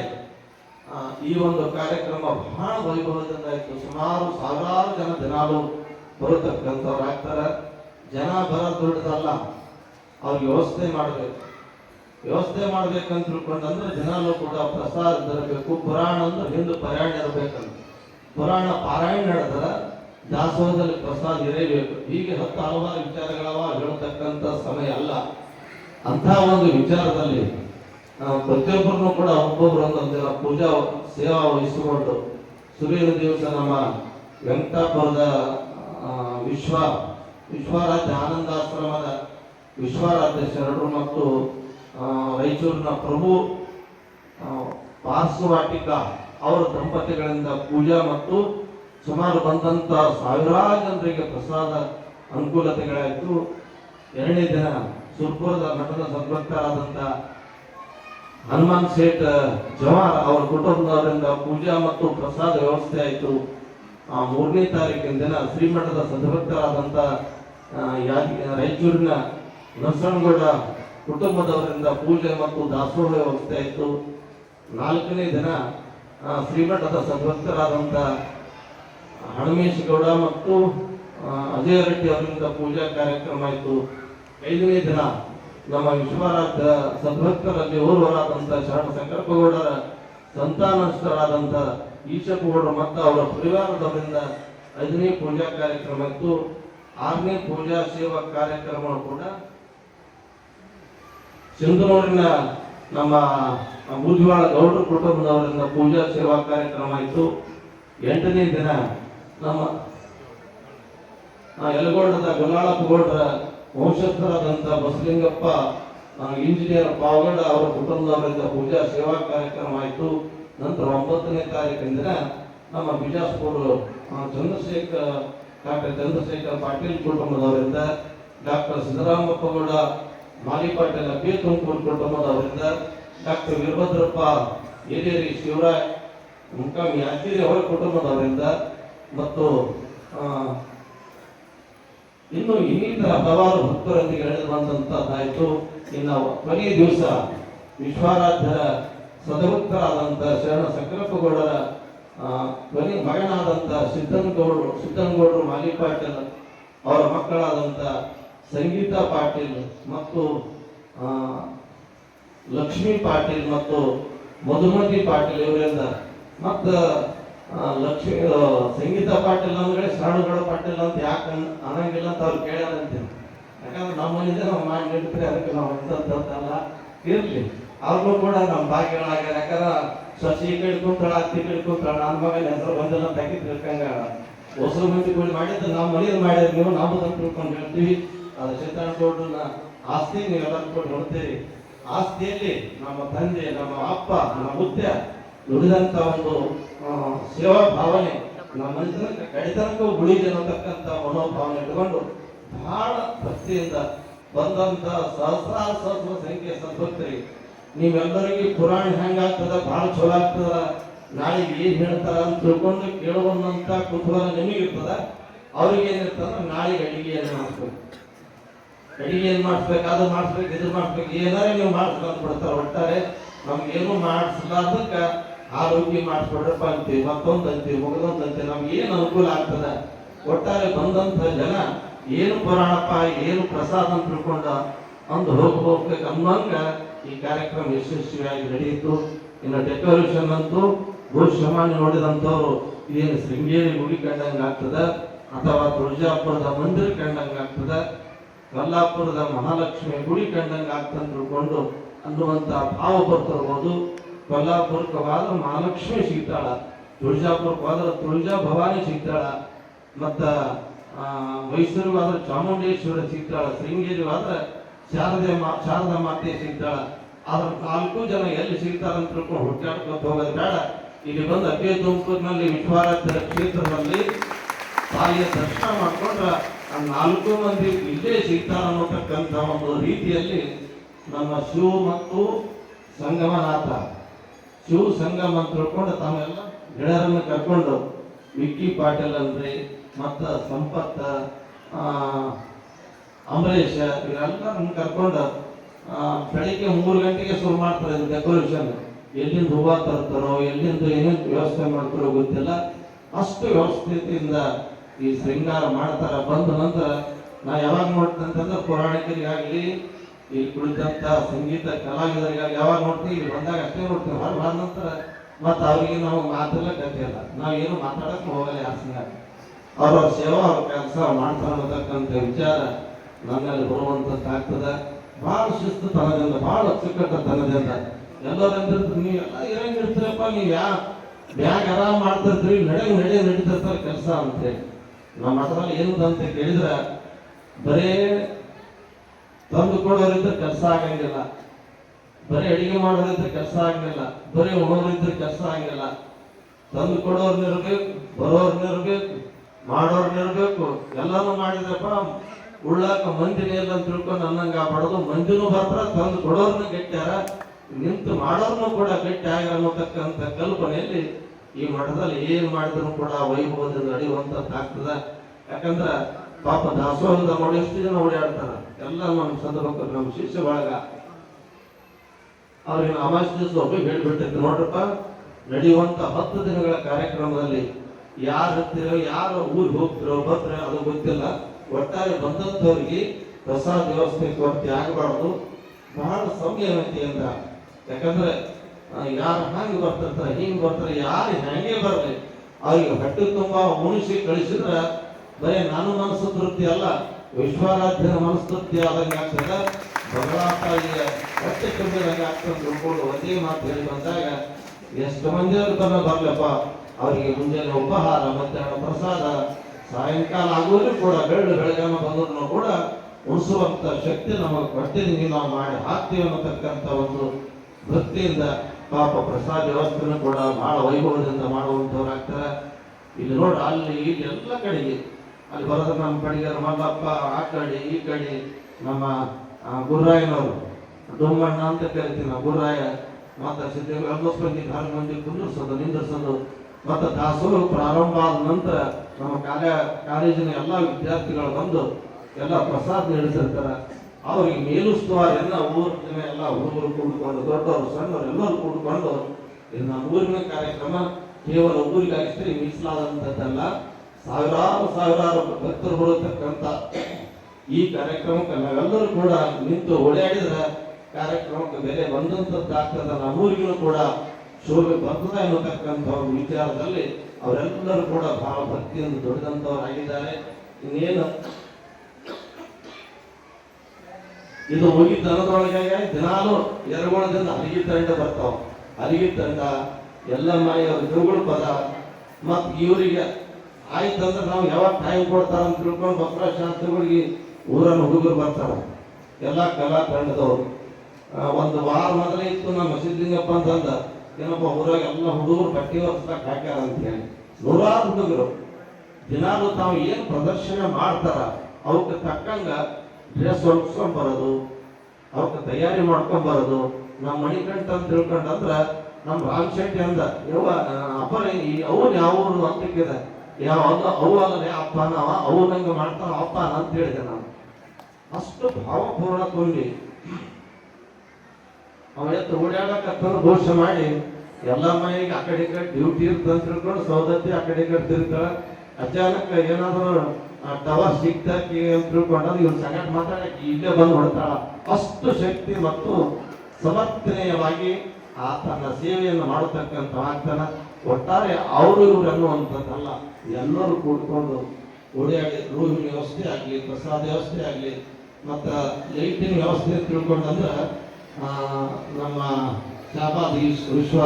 ಈ ಒಂದು ಕಾರ್ಯಕ್ರಮ ಬಹಳ ವೈಭವದಿಂದ ಆಯ್ತು. ಸುಮಾರು ಸಾವಿರಾರು ಜನ ದಿನಾಲು ಬರತಕ್ಕಂಥವ್ರು ಆಗ್ತಾರೆ. ಜನ ಬರ ದೊಡ್ಡದಲ್ಲ. ಅವ್ರಿಗೆ ವ್ಯವಸ್ಥೆ ಮಾಡ್ಬೇಕು. ವ್ಯವಸ್ಥೆ ಮಾಡ್ಬೇಕಂತ ತಿಳ್ಕೊಂಡಂದ್ರೆ ಜನರು ಕೂಡ ಪ್ರಸಾದ ಇರಬೇಕು ಪುರಾಣ ಅಂದ್ರೆ ಹಿಂದೆ ಪಾರಾಯಣ ಇರಬೇಕಂತ. ಪುರಾಣ ಪಾರಾಯಣ ನಡೆದ್ರ ದಾಸೋಹದಲ್ಲಿ ಪ್ರಸಾದ ಇರಬೇಕು ಹೀಗೆ ಹತ್ತು ಹಲವಾರು ವಿಚಾರಗಳವ ಹೇಳ್ತಕ್ಕಂಥ ಸಮಯ ಅಲ್ಲ. ಅಂತ ಒಂದು ವಿಚಾರದಲ್ಲಿ ನಾವು ಪ್ರತಿಯೊಬ್ಬರನ್ನು ಕೂಡ ಒಬ್ಬೊಬ್ರು ಒಂದೊಂದು ಜನ ಪೂಜಾ ಸೇವಾ ವಹಿಸಿಕೊಂಡು ಸುರಿಯ ದಿವಸ ನಮ್ಮ ವೆಂಕಟಾಪುರದ ವಿಶ್ವ, ವಿಶ್ವರಾಜ್ಯ ಆನಂದಾಶ್ರಮದ ವಿಶ್ವಾರಾಧ್ಯ ಶರಣರು ಮತ್ತು ರಾಯಚೂರಿನ ಪ್ರಭು ಪಾರ್ಶ್ವಾಟಿಕ ಅವರ ದಂಪತಿಗಳಿಂದ ಪೂಜಾ ಮತ್ತು ಸುಮಾರು ಬಂದಂತ ಸಾವಿರಾರು ಜನರಿಗೆ ಪ್ರಸಾದ ಅನುಕೂಲತೆಗಳಾಯಿತು. ಎರಡನೇ ದಿನ ಸುರ್ಪುರದ ಮಠದ ಸದ್ಭಕ್ತರಾದಂಥ ಹನುಮಾನ್ ಸೇಠ್ ಜವಾರ್ ಅವರ ಕುಟುಂಬದವರಿಂದ ಪೂಜಾ ಮತ್ತು ಪ್ರಸಾದ ವ್ಯವಸ್ಥೆ ಆಯಿತು. ಆ, ಮೂರನೇ ತಾರೀಕಿನ ದಿನ ಶ್ರೀಮಠದ ಸದ್ಭಕ್ತರಾದಂಥ ರಾಯಚೂರಿನ ನರಸನಗೌಡ ಕುಟುಂಬದವರಿಂದ ಪೂಜೆ ಮತ್ತು ದಾಸೋಹ ವ್ಯವಸ್ಥೆ ಆಯಿತು. ನಾಲ್ಕನೇ ದಿನ ಶ್ರೀಮಠದ ಸದ್ಭಕ್ತರಾದಂಥ ಹಣಮೇಶ್ ಗೌಡ ಮತ್ತು ಅಜಯ ರೆಡ್ಡಿ ಅವರಿಂದ ಪೂಜಾ ಕಾರ್ಯಕ್ರಮ ಆಯಿತು. ಐದನೇ ದಿನ, ನಮ್ಮ ವಿಶ್ವಾರಾಧ್ಯ ಸದ್ಭಕ್ತರಲ್ಲಿ ಓರ್ವರಾದಂಥ ಶರಣ ಸಂಕಲ್ಪಗೌಡರ ಸಂತಾನಸ್ಥರಾದಂಥ ಈಶಪ್ಪಗೌಡರು ಮತ್ತು ಅವರ ಪರಿವಾರದವರಿಂದ ಐದನೇ ಪೂಜಾ ಕಾರ್ಯಕ್ರಮ ಇತ್ತು ಆರನೇ ಪೂಜಾ ಸೇವಾ ಕಾರ್ಯಕ್ರಮ ಕೂಡ ಸಿಂಧನೂರಿನ ನಮ್ಮ ಬುದ್ಧಿವಾಳ ಗೌಡ್ರ ಕುಟುಂಬದವರಿಂದ ಪೂಜಾ ಸೇವಾ ಕಾರ್ಯಕ್ರಮ ಆಯಿತು ಎಂಟನೇ ದಿನ ನಮ್ಮ ಯಲಗೋಡದ ಗುಲಾಳಪ್ಪ ಗೌಡ್ರ ವಂಶಸ್ಥರಾದಂಥ ಬಸಲಿಂಗಪ್ಪ ಇಂಜಿನಿಯರ್ ಪಾವಗಡ ಅವರ ಕುಟುಂಬದವರಿಂದ ಪೂಜಾ ಸೇವಾ ಕಾರ್ಯಕ್ರಮ ಆಯಿತು. ನಂತರ ಒಂಬತ್ತನೇ ತಾರೀಕಿನ ದಿನ ನಮ್ಮ ಬಿಜಾಸ್ಪುರ ಚಂದ್ರಶೇಖರ್ ಡಾಕ್ಟರ್ ಚಂದ್ರಶೇಖರ್ ಪಾಟೀಲ್ ಕುಟುಂಬದವರಿಂದ ಡಾಕ್ಟರ್ ಸಿದ್ದರಾಮಪ್ಪ ಗೌಡ ಮಾಲಿ ಪಾಟೀಲ್ ತುಮಕೂರು ಕುಟುಂಬದ ಕುಟುಂಬದವರಿಂದ ಡಾಕ್ಟರ್ ವೀರಭದ್ರಪ್ಪ, ಹಿರಿಯರಿ ಶಿವರಾಯ್ ಮುಖಾಮಿ ಅಜ್ಜಿರಿ ಅವರ ಕುಟುಂಬದವರಿಂದ ಮತ್ತು ಇನ್ನು ಇನ್ನಿತರ ಹಲವಾರು ಭಕ್ತರೊಂದಿಗೆ ನಡೆದು ಬಂದಂತಹದ್ದಾಯಿತು ಇನ್ನು ಕೊನೆಯ ದಿವಸ ವಿಶ್ವಾರಾಧ್ಯರ ಸದಭಕ್ತರಾದಂಥ ಶರಣ ಸಕ್ರಪ್ಪಗೌಡರ ಕೊನೆ ಮಗನಾದಂಥ ಸಿದ್ದನಗೌಡರು ಸಿದ್ದನಗೌಡರು ಮಾಲಿಪಾಟಲ್ ಅವರ ಮಕ್ಕಳಾದಂಥ ಸಂಗೀತ ಪಾಟೀಲ್ ಮತ್ತು ಲಕ್ಷ್ಮೀ ಪಾಟೀಲ್ ಮತ್ತು ಮಧುಮತಿ ಪಾಟೀಲ್ ಇವರಿಂದ. ಮತ್ತು ಲಕ್ಷ್ಮೀ ಸಂಗೀತ ಪಾಟೀಲ್ ಅಂದ್ರೆ ಶರಣುಗಳ ಪಾಟೀಲ್ ಅಂತ ಯಾಕೆ ಅನ್- ಅನ್ನಂಗಿಲ್ಲ ಅಂತ ಅವ್ರು ಕೇಳ್ಯಾರಂತೀನಿ ಯಾಕಂದ್ರೆ ನಮ್ಮ ಮನೆಯಿಂದ ನಾವು ಮಾಡಿ ಅದಕ್ಕೆ ನಾವು ಅಂತಲ್ಲ ಇರ್ಲಿ. ಅವ್ರಿಗೂ ಕೂಡ ನಮ್ಮ ಭಾಗ್ಯಗಳಾಗ್ಯಾರ. ಯಾಕಂದ್ರೆ ಸಸಿ ಈ ಅತ್ತಿ ಕಡೆ ನನ್ನ ಮಗನ ಹೆಸರು ಬಂದಿಲ್ಲ ಅಂತ ಹಾಕಿ ತಿಳ್ಕಂಗ ಹೊಸರು ಮಂದಿ ಮಾಡಿದ್ದು ನಾವು ಮನೆಯಲ್ಲಿ ಮಾಡಿದ್ರೆ ನೀವು ನಾವು ಅಂತ ತಿಳ್ಕೊಂಡು ಹೇಳ್ತೀವಿ. ಸಿದ್ದಣ್ಣಗೌಡ್ರನ್ನ ಆಸ್ತಿ ನೀವು ಕೂಡ ನೋಡ್ತೀರಿ ಆಸ್ತಿಯಲ್ಲಿ ನಮ್ಮ ತಂದೆ, ನಮ್ಮ ಅಪ್ಪ, ನಮ್ಮ ಮುದ್ದೆ ದುಡಿದಂತ ಒಂದು ಸೇವಾ ಭಾವನೆ ನಮ್ಮ ಕಡಿತನಕ್ಕೂ ಉಳಿದೆ ಅನ್ನತಕ್ಕಂಥ ಮನೋಭಾವನೆ ಇಟ್ಕೊಂಡು ಬಹಳ ಭಕ್ತಿಯಿಂದ ಬಂದಂತ ಸಹಸ್ರಾರು ಸಹಸ್ರ ಸಂಖ್ಯೆ ಸದ್ಭಕ್ತರಿ ನೀವೆಲ್ಲರಿಗೂ ಪುರಾಣ ಹೆಂಗಾಗ್ತದ ಬಹಳ ಚಲೋ ಆಗ್ತದ ನಾಳೆ ಏನ್ ಹೇಳ್ತಾರ ಅಂತ ತಿಳ್ಕೊಂಡು ಕೇಳುವಂತ ಕುತೂಹಲ ನಿಮಗಿರ್ತದ. ಅವ್ರಿಗೆ ಏನಿರ್ತದ ನಾಳೆಗೆ ಅಡಿಗೆ ಏನೇ ಮಾಡ್ಬೇಕು. ಅಡಿಗೆ ಏನು ಮಾಡಿಸ್ಬೇಕು ಅದು ಮಾಡಿಸ್ಬೇಕು ಇದು ಮಾಡಿಸ್ಬೇಕು ಏನಾರೇ ನೀವು ಮಾಡಿಸ್ಬೇಕು ಅಂತ ಬಿಡ್ತಾರೆ. ಒಟ್ಟಾರೆ ನಮ್ಗೇನು ಮಾಡಿಸ್ಲಾರ್ದಕ್ಕ ಆರೋಗ್ಯ ಮಾಡಿಸ್ಬಿಡ್ರಪ್ಪ ಅಂತೀವಿ, ಮತ್ತೊಂದು ಅಂತೀವಿ, ಮುಗಿದೊಂದು ನಮ್ಗೆ ಏನು ಅನುಕೂಲ ಆಗ್ತದ. ಒಟ್ಟಾರೆ ಬಂದಂತ ಜನ ಏನು ಪುರಾಣಪ್ಪ, ಏನು ಪ್ರಸಾದ ಅಂತ ತಿಳ್ಕೊಂಡ ಅಂದು ಹೋಗಿ ಹೋಗ್ಬೇಕು ಅನ್ನಂಗ ಈ ಕಾರ್ಯಕ್ರಮ ಯಶಸ್ವಿಯಾಗಿ ನಡೆಯಿತು. ಇನ್ನು ಡೆಕೋರೇಷನ್ ಅಂತೂ ಬಹುಶಃ ನೋಡಿದಂಥವ್ರು ಏನು ಶೃಂಗೇರಿ ಗುಡಿ ಕಂಡಂಗೆ ಆಗ್ತದ ಅಥವಾ ತುಳಜಾಪುರದ ಮಂದಿರ ಕಂಡಂಗೆ ಆಗ್ತದ ಕೊಲ್ಲಾಪುರದ ಮಹಾಲಕ್ಷ್ಮಿ ಗುಡಿ ಕಂಡಂಗೆ ಆಗ್ತಂತ ತಿಳ್ಕೊಂಡು ಅನ್ನುವಂಥ ಭಾವ ಬರ್ತಿರ್ಬೋದು ಕೊಲ್ಲಾಪುರಕ್ಕೆ ಮಹಾಲಕ್ಷ್ಮಿ ಸಿಗ್ತಾಳ ತುಳಜಾಪುರಕ್ಕೆ ತುಳಜಾ ಭವಾನಿ ಸಿಗ್ತಾಳ, ಮತ್ತು ಮೈಸೂರು ಹೋದ್ರೆ ಚಾಮುಂಡೇಶ್ವರಿ ಸಿಗ್ತಾಳ ಶೃಂಗೇರಿ ಹೋದ್ರೆ ಶಾರದೆ ಮಾ, ಶಾರದಾ ಮಾತೆ ಸಿಗ್ತಾಳ. ಆದ್ರೆ ನಾಲ್ಕು ಜನ ಎಲ್ಲಿ ಸಿಗ್ತಾರಂತ ತಿಳ್ಕೊಂಡು ಹುಟ್ಟಾಡ್ಕೊಂತ ಹೋಗೋದು ಬೇಡ. ಇಲ್ಲಿ ಬಂದು ಅಕ್ಕೇ ತುಮಕೂರಿನಲ್ಲಿ ವಿಶ್ವಾರಾಧ್ಯ ಕ್ಷೇತ್ರದಲ್ಲಿ ತಾಯಿಯ ದರ್ಶನ ಮಾಡ್ಕೊಂಡ್ರ ನಾಲ್ಕು ಮಂದಿ ಇಲ್ಲೇ ಸಿಗ್ತಾರ ಅನ್ನತಕ್ಕಂಥ ಒಂದು ರೀತಿಯಲ್ಲಿ ನಮ್ಮ ಶಿವ ಮತ್ತು ಸಂಗಮನಾಥ. ಶಿವ ಸಂಗಮ ಅಂತ ತಿಳ್ಕೊಂಡು ತಮ್ಮೆಲ್ಲ ಗೆಳೆಯರನ್ನು ಕರ್ಕೊಂಡು ವಿಕ್ಕಿ ಪಾಟೀಲ್ ಅಂದ್ರಿ ಮತ್ತು ಸಂಪತ್ತ ಅಂಬರೀಷ್ ಇವರೆಲ್ಲ ನಮ್ಗೆ ಕರ್ಕೊಂಡು ಆ, ಬೆಳಿಗ್ಗೆ ಮೂರು ಗಂಟೆಗೆ ಶುರು ಮಾಡ್ತಾರೆ ಇದು ಡೆಕೋರೇಷನ್ ಎಲ್ಲಿಂದ ಹೂವ ತರ್ತಾರೋ ಎಲ್ಲಿಂದ ಏನೇನು ವ್ಯವಸ್ಥೆ ಮಾಡ್ತಾರೋ ಗೊತ್ತಿಲ್ಲ. ಅಷ್ಟು ವ್ಯವಸ್ಥಿತಿಯಿಂದ ಈ ಶೃಂಗಾರ ಮಾಡ್ತಾರ, ಬಂದ ನಂತರ ನಾ ಯಾವಾಗ ನೋಡ್ತೀನಿ ಅಂತಂದ್ರೆ ಪುರಾಣಿಕರಿಗಾಗ್ಲಿ ಇಲ್ಲಿ ಕುಳಿತಂತ ಸಂಗೀತ ಕಲಾವಿದರಿಗಾಗಿ ಯಾವಾಗ ನೋಡ್ತೀವಿ ಇಲ್ಲಿ ಬಂದಾಗ ಅಷ್ಟೇ ನೋಡ್ತೀವಿ ಹೊರ ಬಂದ ನಂತರ ಮತ್ತೆ ಅವ್ರಿಗೆ ನಾವು ಮಾತೆಲ್ಲ ನಾವು ನಾವೇನು ಮಾತಾಡಕ್ಕೆ ಹೋಗಲ್ಲ ಯಾರ ಸಂಗಾರ ಅವ್ರ ಸೇವಾ, ಅವ್ರ ಕೆಲಸ ಮಾಡ್ತಾರೆ ಅನ್ನತಕ್ಕಂಥ ವಿಚಾರ ನನ್ನಲ್ಲಿ ಶಿಸ್ತು ತನದಿಂದ ಭಾಳ ಬಹಳ ಅಚ್ಚುಕಟ್ಟತನದಿಂದ ಎಲ್ಲರಂದ್ರೆ ನೀವೆಲ್ಲ ಇರಂಗಿರ್ತೀರಪ್ಪ, ನೀವು ಯಾ ಬ್ಯಾಗ್ ಆರಾಮ್ ಮಾಡ್ತಿರ್ತೀರಿ ನಡೆ ನಡೆ ನಡೀತಿರ್ತಾರ ಕೆಲಸ ಅಂತೇಳಿ. ನಮ್ಮ ಮಠದಲ್ಲಿ ಏನು ಅಂತ ಕೇಳಿದ್ರೆ, ಬರೇ ತಂದು ಕೊಡೋರಿದ್ರೆ ಕೆಲಸ ಆಗಂಗಿಲ್ಲ. ಬರೀ ಅಡಿಗೆ ಮಾಡೋರಿದ್ರೆ ಕೆಲಸ ಆಗಂಗಿಲ್ಲ. ಬರೀ ಉಣೋರಿದ್ರೆ ಕೆಲಸ ಆಗಂಗಿಲ್ಲ. ತಂದು ಕೊಡೋರ್ನಿರ್ಬೇಕು ಬರೋರ್ನಿರ್ಬೇಕು ಮಾಡೋರ್ನಿರ್ಬೇಕು ಎಲ್ಲಾನು ಮಾಡಿದ್ರಪ್ಪ. ಉಳ್ಳಾಕ ಮಂದಿನೇ ಇಲ್ಲ ಅಂತ ತಿಳ್ಕೊಂಡು ಅನ್ನಂಗ ಪಡೆದು ಮಂದಿನೂ ಬರ್ತಾರ, ತಂದು ಕೊಡೋರ್ನ ಗಟ್ಟಿಯಾರ ನಿಂತು ಮಾಡೋರ್ನು ಕೂಡ ಗಟ್ಟಿ ಆಗ ಅನ್ನತಕ್ಕಂಥ ಕಲ್ಪನೆಯಲ್ಲಿ ಈ ಮಠದಲ್ಲಿ ಏನ್ ಮಾಡಿದ್ರು ಕೂಡ ವೈಭವದಿಂದ ನಡೆಯುವಂತದ್ದು ಆಗ್ತದ? ಯಾಕಂದ್ರ ಪಾಪ ದಾಸೋಹದ ನೋಡಿ ಎಷ್ಟು ಜನ ಓಡಾಡ್ತಾರ? ಎಲ್ಲ ನಮ್ಮ ಸಂದರ್ಭಕ್ಕೆ ನಮ್ಮ ಶಿಷ್ಯ ಒಳಗ ಅವ್ರಿಗೆ ಅಮಾವಾಸ್ಯ ದಿವಸ ಹೇಳ್ಬಿಟ್ಟಿತ್ತು. ನೋಡ್ರಪ್ಪ, ನಡೆಯುವಂತ ಹತ್ತು ದಿನಗಳ ಕಾರ್ಯಕ್ರಮದಲ್ಲಿ ಯಾರು ಹತ್ತಿರೋ, ಯಾರು ಊರಿಗೆ ಹೋಗ್ತಿರೋ, ಬರ್ತಾರೆ ಅದು ಗೊತ್ತಿಲ್ಲ. ಒಟ್ಟಾರೆ ಬಂದಂಥವ್ರಿಗೆ ಪ್ರಸಾದ ವ್ಯವಸ್ಥೆ ಕೊರತೆ ಆಗಬಾರ್ದು ಬಹಳ ಅಂತ. ಯಾಕಂದ್ರೆ ಯಾರು ಹಾಗೆ ಬರ್ತಿರ್ತಾರೆ ಹಿಂಗೆ ಬರ್ತಾರೆ ಯಾರು ಹೆಂಗೆ ಬರಲಿ? ಅವ್ರಿಗೆ ಹೊಟ್ಟೆ ತುಂಬ ಉಣಿಸಿ ಕಳಿಸಿದ್ರೆ ಬರೀ ನಾನು ಮನಸ್ಸು ತೃಪ್ತಿ ಅಲ್ಲ, ವಿಶ್ವಾರಾಧ್ಯನ ಮನಸ್ಸು ತೃಪ್ತಿ ಆದಂಗೆ ಆಗ್ತದೆ. ಬಗಳ ತಾಯಿಯ ಹೊಟ್ಟೆ ಆಗ್ತದೆ ತಿಳ್ಕೊಂಡು ಒಂದೇ ಮಾತು ಹೇಳಿ ಬಂದಾಗ, ಎಷ್ಟು ಮಂದಿ ತನ್ನ ಬರಲಪ್ಪ, ಅವರಿಗೆ ಮುಂಜಾನೆ ಉಪಹಾರ, ಮಧ್ಯಾಹ್ನ ಪ್ರಸಾದ, ಸಾಯಂಕಾಲ ಆಗುವಲ್ಲೂ ಕೂಡ ಬೆಳ್ಳು ಬೆಳಗಾನ ಬಂದ್ರು ಕೂಡ ಉಳಿಸುವಂತ ಶಕ್ತಿ ನಮಗೆ ಕೊಟ್ಟಿದ್ದೀವಿ ನಾವು ಮಾಡಿ ಹಾಕ್ತೀವಿ ಅನ್ನತಕ್ಕಂಥ ಒಂದು ವೃತ್ತಿಯಿಂದ ಪಾಪ ಪ್ರಸಾದ ವ್ಯವಸ್ಥೆನೂ ಕೂಡ ಬಹಳ ವೈಭವದಿಂದ ಮಾಡುವಂಥವ್ರು ಆಗ್ತಾರೆ ಇಲ್ಲಿ ನೋಡಿ, ಅಲ್ಲಿ ಇಲ್ಲಿ ಎಲ್ಲ ಕಡೆಗೆ ಅಲ್ಲಿ ಬರೋದು ನಮ್ಮ ಕಡೆಗೆ ಮಲ್ಲಪ್ಪ ಆ ಕಡೆ, ಈ ಕಡೆ, ನಮ್ಮ ಗುರುರಾಯನವರು. ಡೊಮ್ಮಣ್ಣ ಅಂತ ಕರಿತೀವಿ ನಾವು, ಗುರ್ರಾಯ ಮತ್ತು ಸಿದ್ಧಿ ಮಂದಿ ಕಾಲ ಮಂದಿ ಕುಂದಿರ್ಸೋದು, ನಿಂದಿರ್ಸೋದು. ಮತ್ತೆ ದಾಸೋಹ ಪ್ರಾರಂಭ ಆದ ನಂತರ ನಮ್ಮ ಕಾಲೇ, ಕಾಲೇಜಿನ ಎಲ್ಲ ವಿದ್ಯಾರ್ಥಿಗಳು ಬಂದು ಎಲ್ಲ ಪ್ರಸಾದ ನಡೆಸಿರ್ತಾರೆ. ಅವ್ರಿಗೆ ಮೇಲುಸ್ತುವಾರೆಲ್ಲ ಊರ ಜನ ಎಲ್ಲ ಹುಡುಗರು ಕೂಡಿಕೊಂಡು, ದೊಡ್ಡವರು, ಸಣ್ಣವರು, ಎಲ್ಲರೂ ಕೂಡಿಕೊಂಡು ನಮ್ಮ ಊರಿನ ಕಾರ್ಯಕ್ರಮ ಕೇವಲ ಊರಿಗಾಗಿಷ್ಟೇ ಮೀಸಲಾದಂಥದ್ದಲ್ಲ. ಸಾವಿರಾರು ಸಾವಿರಾರು ಭಕ್ತರು ಬರತಕ್ಕಂಥ ಈ ಕಾರ್ಯಕ್ರಮಕ್ಕೆ ನಾವೆಲ್ಲರೂ ಕೂಡ ನಿಂತು ಓಡಾಡಿದ್ರೆ ಕಾರ್ಯಕ್ರಮಕ್ಕೆ ಬೆಲೆ ಬಂದಂಥದ್ದಾಗ್ತದೆ. ನಮ್ಮ ಊರಿಗೂ ಕೂಡ ಶೋಭೆ ಬರ್ತದ ಎನ್ನುತಕ್ಕಂಥ ಒಂದು ವಿಚಾರದಲ್ಲಿ ಅವರೆಲ್ಲರೂ ಕೂಡ ಬಹಳ ಭಕ್ತಿಯಿಂದ ದುಡಿದಂಥವರಾಗಿದ್ದಾರೆ. ಇನ್ನೇನು ಇದು ಹೋಗಿ ದನದೊಳಗೆ ದಿನಾಲು ಎರಗೋಣದಿಂದ ಅರಿಗಿ ತಂಡ ಬರ್ತಾವ. ಅರಿಗಿ ತಂಡ ಎಲ್ಲ ಮಾಯವ್ರ ಗುರುಗಳು ಪದ. ಮತ್ ಇವರಿಗೆ ಆಯ್ತಂದ್ರೆ ನಾವು ಯಾವಾಗ ಟೈಮ್ ಕೊಡ್ತಾರ ಅಂತ ತಿಳ್ಕೊಂಡು ಭಕ್ತ ಶಾಸ್ತ್ರಿಗಳಿಗೆ ಊರನ್ನು ಹುಡುಗರು ಬರ್ತಾರ. ಎಲ್ಲ ಕಲಾ ತಂಡದವರು. ಒಂದು ವಾರ ಮೊದಲೇ ಇತ್ತು ನಮ್ಮ ಸಿದ್ಧಲಿಂಗಪ್ಪ ಅಂತಂದ, ಏನಪ್ಪ ಊರಾಗ ಎಲ್ಲ ಹುಡುಗರು ಬಟ್ಟೆ ಹೊರಸಕ್ಕೆ ಹಾಕ್ಯಾರ ಅಂತ ಹೇಳಿ. ನೂರಾರು ಹುಡುಗರು. ದಿನಾಲು ತಾವು ಏನು ಪ್ರದರ್ಶನ ಮಾಡ್ತಾರ ಅವಕ್ಕೆ ತಕ್ಕಂಗ ಡ್ರೆಸ್ ಹೊಲ್ಸ್ಕೊಂಡ್ ಬರೋದು ಅವಕ್ಕೆ ತಯಾರಿ ಮಾಡ್ಕೊಂಡ್ ಬರೋದು ನಮ್ಮ ಮಣಿಕಂಠ ಅಂತ ತಿಳ್ಕೊಂಡಂದ್ರ ನಮ್ಮ ರಾಮ್ ಶೆಟ್ಟಿ ಅಂದ, ಯವ್ವ ಅಪ್ಪ, ಈ ಅವನ್ ಯಾವ ಕೇಳಿದ ಯಾವ ಅಲ್ಲ ಅವು ಅಲ್ಲದೆ ಅಪ್ಪ ನಾವ ಅವು ನಂಗೆ ಮಾಡ್ತಾನ ಅಪ್ಪ ಅಂತ ಹೇಳಿದೆ ನಾನು. ಅಷ್ಟು ಭಾವಪೂರ್ಣ ತುಂಬಿ ಅವ ಎತ್ತು ಓಡಾಡಕತ್ತಂದ್ರ ಘೋಷ ಮಾಡಿ, ಎಲ್ಲ ಮನೆಗೆ ಆ ಕಡೆ ಕಡೆ ಡ್ಯೂಟಿ ಇರ್ತಂತ ತಿಳ್ಕೊಂಡು ಸೌದತ್ತಿ ಆ ಕಡೆ ಕಡೆ ತಿರ್ತಾಳ. ಅಚಾನಕ್ ಏನಾದ್ರು ಟವರ್ ಸಿಗ್ತಕ್ಕೆ ಅಂತ ತಿಳ್ಕೊಂಡು ಇವ್ರು ಸಂಗಟ ಮಾತಾಡಕ್ಕೆ ಇಲ್ಲೇ ಬಂದು ಹೊಡ್ತಾಳ ಅಷ್ಟು ಶಕ್ತಿ ಮತ್ತು ಸಮರ್ಥನೀಯವಾಗಿ ಆ ತನ್ನ ಸೇವೆಯನ್ನು ಮಾಡತಕ್ಕಂಥ ಆಗ್ತಾನ ಒಟ್ಟಾರೆ ಅವರು ಇವರು ಅನ್ನುವಂಥದ್ದಲ್ಲ ಎಲ್ಲರೂ ಕೂಡ್ಕೊಂಡು ಓಡಿಯಾಡಿ ರೂಮಿನ ವ್ಯವಸ್ಥೆ ಆಗಲಿ ಪ್ರಸಾದ ವ್ಯವಸ್ಥೆ ಆಗಲಿ ಮತ್ತು ಲೈಟಿನ ವ್ಯವಸ್ಥೆ ತಿಳ್ಕೊಂಡಂದ್ರೆ ಆ, ನಮ್ಮ ಶಾಬಾದ್ ವಿಶ್ವ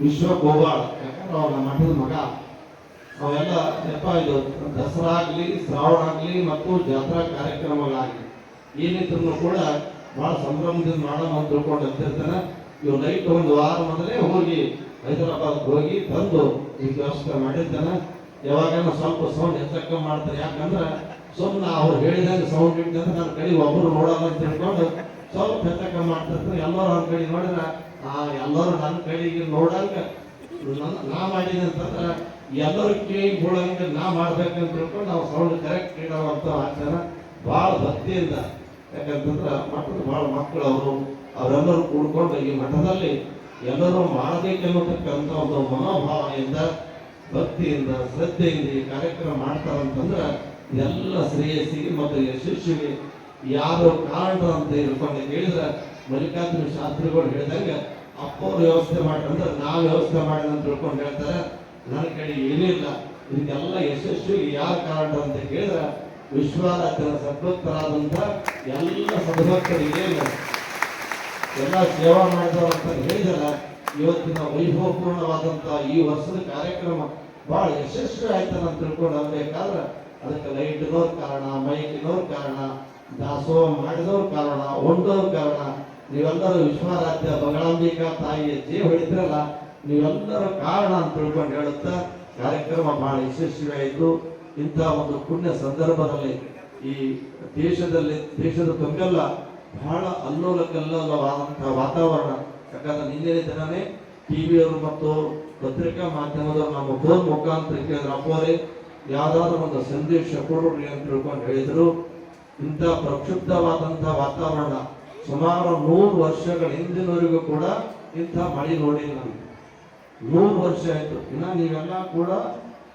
ವಿಶ್ವ ಗೋವಾಳ ಯಾಕಂದ್ರೆ ಅವ್ರ ಮಠದ ಮಗ. ಅವೆಲ್ಲ ಯಪ್ಪ ಇದು ದಸರಾ ಆಗಲಿ, ಶ್ರಾವಣ ಆಗಲಿ ಮತ್ತು ಜಾತ್ರಾ ಕಾರ್ಯಕ್ರಮಗಳಾಗಲಿ. ಏನಿದ್ರು ಕೂಡ ಬಹಳ ಸಂಭ್ರಮದಿಂದ ಮಾಡೋಣ ಅಂತ ತಿಳ್ಕೊಂಡು ಅಂತಿರ್ತಾನೆ. ಇವ್ ನೈಟ್ ಒಂದು ವಾರ ಮೊದಲೇ ಹೋಗಿ ಹೈದರಾಬಾದ್ ಹೋಗಿ ತಂದು ಈ ವ್ಯವಸ್ಥೆ ಮಾಡಿದ್ದಾನೆ ಯಾವಾಗನ ಸ್ವಲ್ಪ ಸೌಂಡ್ ಹೆಚ್ಚಕ್ಕ ಮಾಡ್ತಾರೆ. ಯಾಕಂದ್ರೆ ಸುಮ್ಮನೆ ಅವ್ರು ಹೇಳಿದಾಗ ಸೌಂಡ್ ಇಟ್ಟಂದ್ರೆ ನನ್ನ ಕಡೆ ಒಬ್ಬರು ನೋಡೋಣ ಅಂತ ತಿಳ್ಕೊಂಡು ಸ್ವಲ್ಪ ಹೆಚ್ಚಕ್ಕ ಮಾಡ್ತಿರ್ತಾರೆ. ಎಲ್ಲರೂ ಅವ್ರ ಕಡೆ ನೋಡಿದ್ರೆ, ಆ ಎಲ್ಲರೂ ನನ್ನ ಕಡೆಗೆ ನೋಡಂಗ ನಾ ಮಾಡಿದೆ ಅಂತಂದ್ರೆ ಎಲ್ಲರೂ ಕಿವಿಗೆ ಬೀಳಂಗೆ ನಾ ಮಾಡ್ಬೇಕಂತ ತಿಳ್ಕೊಂಡು ನಾವು ಸೌಂಡ್ ಕರೆಕ್ಟ್ ಇಡೋವಂಥ ಆಚಾರ ಭಾಳ ಭಕ್ತಿಯಿಂದ. ಯಾಕಂತಂದ್ರೆ ಮಠದ ಭಾಳ ಮಕ್ಕಳು ಅವರು, ಅವರೆಲ್ಲರೂ ಕೂಡ್ಕೊಂಡು ಈ ಮಠದಲ್ಲಿ ಎಲ್ಲರೂ ಮಾಡಬೇಕೆನ್ನುತಕ್ಕಂಥ ಒಂದು ಮನೋಭಾವನೆಯಿಂದ ಭಕ್ತಿಯಿಂದ, ಶ್ರದ್ಧೆಯಿಂದ ಈ ಕಾರ್ಯಕ್ರಮ ಮಾಡ್ತಾರಂತಂದ್ರೆ ಎಲ್ಲ ಶ್ರೇಯಸ್ಸಿಗೆ ಮತ್ತು ಯಶಸ್ವಿಗೆ ಯಾರು ಕಾರಣ ಅಂತ ಹೇಳ್ಕೊಂಡು ಹೇಳಿದ್ರೆ ಮಲ್ಲಿಕಾರ್ಜುನ ಶಾಸ್ತ್ರಿಗಳು ಹೇಳಿದಂಗೆ ಅಪ್ಪವ್ರು ವ್ಯವಸ್ಥೆ ಮಾಡ್ರಂದ್ರೆ ನಾವು ವ್ಯವಸ್ಥೆ ಅಂತ ತಿಳ್ಕೊಂಡು ಹೇಳ್ತಾರೆ. ನನ್ನ ಕಡೆ ಏನಿಲ್ಲ, ಇದಕ್ಕೆಲ್ಲ ಯಶಸ್ಸು ಯಾರ ಕಾರಣ ಅಂತ ಕೇಳಿದ್ರೆ ವಿಶ್ವಾರಾಧನ ಸದ್ಭಕ್ತರಾದಂಥ ಎಲ್ಲ ಸದ್ಭಕ್ತರಿಗೆ ಎಲ್ಲ ಸೇವಾ ಮಾಡಿದವರು ಅಂತ ಹೇಳಿದಲ್ಲ ಇವತ್ತಿನ ವೈಭವಪೂರ್ಣವಾದಂಥ ಈ ವರ್ಷದ ಕಾರ್ಯಕ್ರಮ ಬಹಳ ಯಶಸ್ವಿ ಆಯ್ತು ಅಂತ ತಿಳ್ಕೊಂಡು ಅನ್ಬೇಕಾದ್ರೆ ಅದಕ್ಕೆ ಲೈಟ್ನವ್ರ ಕಾರಣ ಮೈಕಿನವ್ರ ಕಾರಣ, ದಾಸೋಹ ಮಾಡಿದವ್ರ ಕಾರಣ ಉಂಡವ್ರ ಕಾರಣ, ನೀವೆಲ್ಲರೂ ವಿಶ್ವರಾಧ್ಯ ಬಗಳಾಂಬಿಕಾ ತಾಯಿಯ ಜೀವ ಹಿಡಿದ್ರಲ್ಲ ನೀವೆಲ್ಲರೂ ಕಾರಣ ಅಂತ ತಿಳ್ಕೊಂಡು ಹೇಳುತ್ತಾ ಕಾರ್ಯಕ್ರಮ ಬಹಳ ಯಶಸ್ವಿಯಾಯಿತು. ಇಂತಹ ಒಂದು ಪುಣ್ಯ ಸಂದರ್ಭದಲ್ಲಿ ಈ ದೇಶದಲ್ಲಿ, ದೇಶದ ತುಂಬೆಲ್ಲ ಬಹಳ ಅಲ್ಲೋಲ ಕಲ್ಲೋಲವಾದಂತಹ ವಾತಾವರಣ. ಯಾಕಂದ್ರೆ ನಿನ್ನೆ ದಿನನೇ ಟಿವಿಯವರು ಮತ್ತು ಪತ್ರಿಕಾ ಮಾಧ್ಯಮದವರು ನಮ್ಮ ಫೋನ್ ಮುಖಾಂತರ ಕೇಳಿದ್ರೆ ಅಪ್ಪವರೇ ಯಾವ್ದಾದ್ರು ಒಂದು ಸಂದೇಶ ಕೊಡ್ರಿ ಅಂತ ತಿಳ್ಕೊಂಡು ಹೇಳಿದ್ರು. ಇಂಥ ಪ್ರಕ್ಷುಬ್ಧವಾದಂತಹ ವಾತಾವರಣ ಸುಮಾರು ನೂರು ವರ್ಷಗಳ ಹಿಂದಿನವರೆಗೂ ಕೂಡ ಇಂಥ ಮಳೆ ನೋಡಿಲ್ಲ ನಮ್ಗೆ. ನೂರು ವರ್ಷ ಆಯಿತು. ಇನ್ನ ನೀವೆಲ್ಲ ಕೂಡ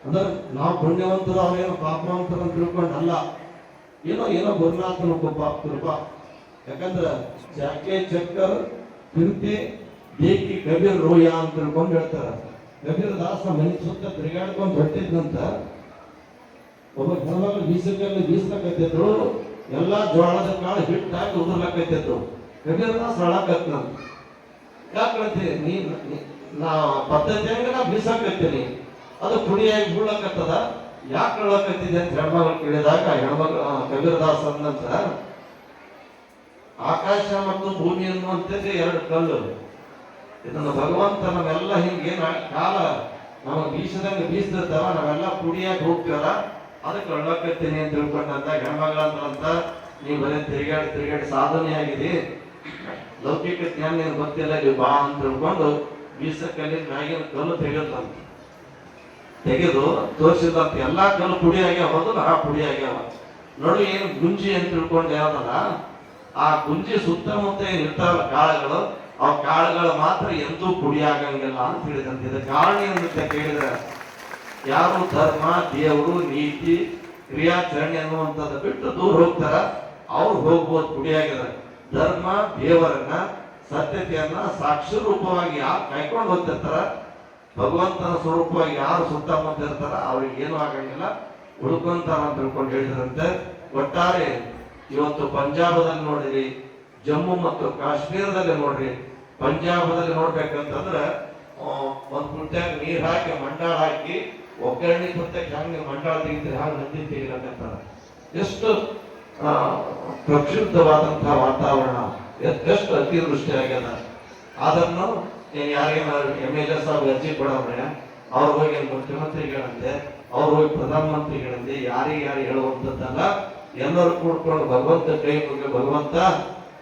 ಅಂದ್ರೆ ನಾವು ಪುಣ್ಯವಂತರು ಅವೇನೋ ಪಾಪವಂತರು ಅಂತ ತಿಳ್ಕೊಂಡು ಅಲ್ಲ ಏನೋ ಏನೋ ಗುರುನಾಥನ ಪಾಪ ಕೃಪ ಯಾಕಂದ್ರೆ ಚಾಕೆ ಚಕ್ಕರ್ ಕಿರ್ತಿ ಬೇಕಿ ಕಬೀರ್ ರೋಯ ಅಂತ ತಿಳ್ಕೊಂಡು ಹೇಳ್ತಾರ. ಕಬೀರ್ ದಾಸ ಮನೆ ಸುತ್ತ ತಿರುಗಾಡ್ಕೊಂಡು ಹೊಟ್ಟಿದ್ದಂತ ಒಬ್ಬ ಹೆಣ್ಮಕ್ಳು ಬೀಸಕಲ್ಲಿ ಬೀಸ್ಲಕತ್ತಿದ್ರು. ಎಲ್ಲಾ ಜೋಳದ ಕಾಳು ಹಿಟ್ಟಾಗಿ ಕಬೀರ್ ದಾಸ ಹಳಕತ್ ನಾನು ಯಾಕಂತೆ ನೀ ನೀ- ಪದ್ಧತಿ ಹಂಗ ನಾ ಬೀಸಾಕತ್ತೀನಿ. ಅದು ಪುಡಿಯಾಗಿ ಬೀಳಕತ್ತದ. ಯಾಕೆ ಹೇಳಕತ್ತಿದೆ ಅಂತ ಹೆಣ್ಮಗಳು ಕೇಳಿದಾಗ, ಹೆಣ್ಮಗಳು ಕಬೀರದಾಸ ಅಂದಂತ, ಆಕಾಶ ಮತ್ತು ಭೂಮಿ ಅನ್ನುವಂಥದ್ದು ಎರಡು ಕಲ್ಲು. ಇದನ್ನು ಭಗವಂತ ನಾವೆಲ್ಲ ಹಿಂಗೆ ಕಾಲ ನಮಗೆ ಬೀಸದಂಗೆ ಬೀಸದಿರ್ತಾವ ನಾವೆಲ್ಲ ಪುಡಿಯಾಗಿ ಹೋಗ್ತೀವಲ್ಲ, ಅದಕ್ಕೆ ಒಳ್ಳಕತ್ತೀನಿ ಅಂತ ತಿಳ್ಕೊಂಡಂತ ಹೆಣ್ಮಗಳಂತ ನೀವು ಬರೀ ತಿರುಗಾಡಿ ತಿರುಗಾಡಿ ಸಾಧನೆ ಆಗಿದೆ ಲೌಕಿಕ ಜ್ಞಾನ ಗೊತ್ತಿಲ್ಲ, ನೀವು ಬಾ ಅಂತ ತಿಳ್ಕೊಂಡು ಬೀಸಕ್ಕಲ್ಲಿ ಮ್ಯಾಗಿನ ಕಲ್ಲು ತೆಗೆದಂತ ತೆಗೆದು ತೋರಿಸಿದಂತ ಎಲ್ಲಾ ಕಲ್ಲು ಪುಡಿ ಆಗ್ಯಾವ ಹೌದಲ್ಲ ಆ ಪುಡಿ ಆಗ್ಯಾವ. ನೋಡಿ ಏನು ಗುಂಜಿ ಅಂತ ತಿಳ್ಕೊಂಡು ಯಾವ್ದಲ್ಲ ಆ ಗುಂಜಿ ಸುತ್ತಮುತ್ತ ಏನ್ ಇರ್ತಾವಲ್ಲ ಕಾಳುಗಳು, ಆ ಕಾಳುಗಳು ಮಾತ್ರ ಎಂದೂ ಪುಡಿ ಆಗಂಗಿಲ್ಲ ಅಂತ ಹೇಳಿದಂತೆ. ಇದು ಕಾರಣ ಏನಂತ ಕೇಳಿದ್ರೆ. ಯಾರು ಧರ್ಮ, ದೇವರು, ನೀತಿ, ಕ್ರಿಯಾಚರಣೆ ಅನ್ನುವಂಥದ್ದು ಬಿಟ್ಟು ದೂರ ಹೋಗ್ತಾರ. ಅವ್ರು ಹೋಗ್ಬೋದು ಪುಡಿಯಾಗಿದ್ದಾರೆ ಧರ್ಮ, ದೇವರನ್ನ ಸತ್ಯತೆಯನ್ನ ಸಾಕ್ಷಿ ರೂಪವಾಗಿ ಯಾರು ಕೈಕೊಂಡು ಹೋಗ್ತಿರ್ತಾರ? ಭಗವಂತನ ಸ್ವರೂಪವಾಗಿ ಯಾರು ಸುತ್ತಮುತ್ತ ಇರ್ತಾರ ಅವ್ರಿಗೆ ಏನೂ ಆಗಂಗಿಲ್ಲ. ಉಳ್ಕೊಂತಾರ ಅಂತ ತಿಳ್ಕೊಂಡು ಹೇಳಿದ್ರಂತೆ. ಒಟ್ಟಾರೆ ಇವತ್ತು ಪಂಜಾಬದಲ್ಲಿ ನೋಡಿರಿ, ಜಮ್ಮು ಮತ್ತು ಕಾಶ್ಮೀರದಲ್ಲಿ ನೋಡ್ರಿ, ಪಂಜಾಬದಲ್ಲಿ ನೋಡ್ಬೇಕಂತಂದ್ರೆ ಒಂದು ಒಂದ್ ನೀರು ಹಾಕಿ ಮಂಡಾಳ ಹಾಕಿ, ಒಗ್ಗರಣೆ ಪುಸ್ತಕ ಹಂಗೆ ಮಂಡಾಳ ತೆಗಿತೀರಿ, ಹಾಗೆ ನಂದಿ ತೆಗಿಲಕತ್ತಾರ. ಎಷ್ಟು ಪ್ರಕ್ಷುಬ್ಧವಾದಂತಹ ವಾತಾವರಣ. ಎಷ್ಟ್- ಅತಿವೃಷ್ಟಿ ಆಗ್ಯದ? ಅದನ್ನು ಯಾರಿಗೇನಾದ್ರು ಎಂ ಎಲ್ ಎ ಸಾಹೇಬ್ ಅರ್ಜಿ ಕೊಡವ್ರೆ, ಅವ್ರು ಹೋಗಿ ಮುಖ್ಯಮಂತ್ರಿಗಳಂತೆ, ಅವ್ರ ಹೋಗಿ ಪ್ರಧಾನಮಂತ್ರಿಗಳಂತೆ ಯಾರಿಗೆ ಯಾರು ಹೇಳುವಂಥದ್ದಲ್ಲ ಎಲ್ಲರೂ ಕೂಡ್ಕೊಂಡು ಭಗವಂತ ಕೈ ಮುಗಿ ಭಗವಂತ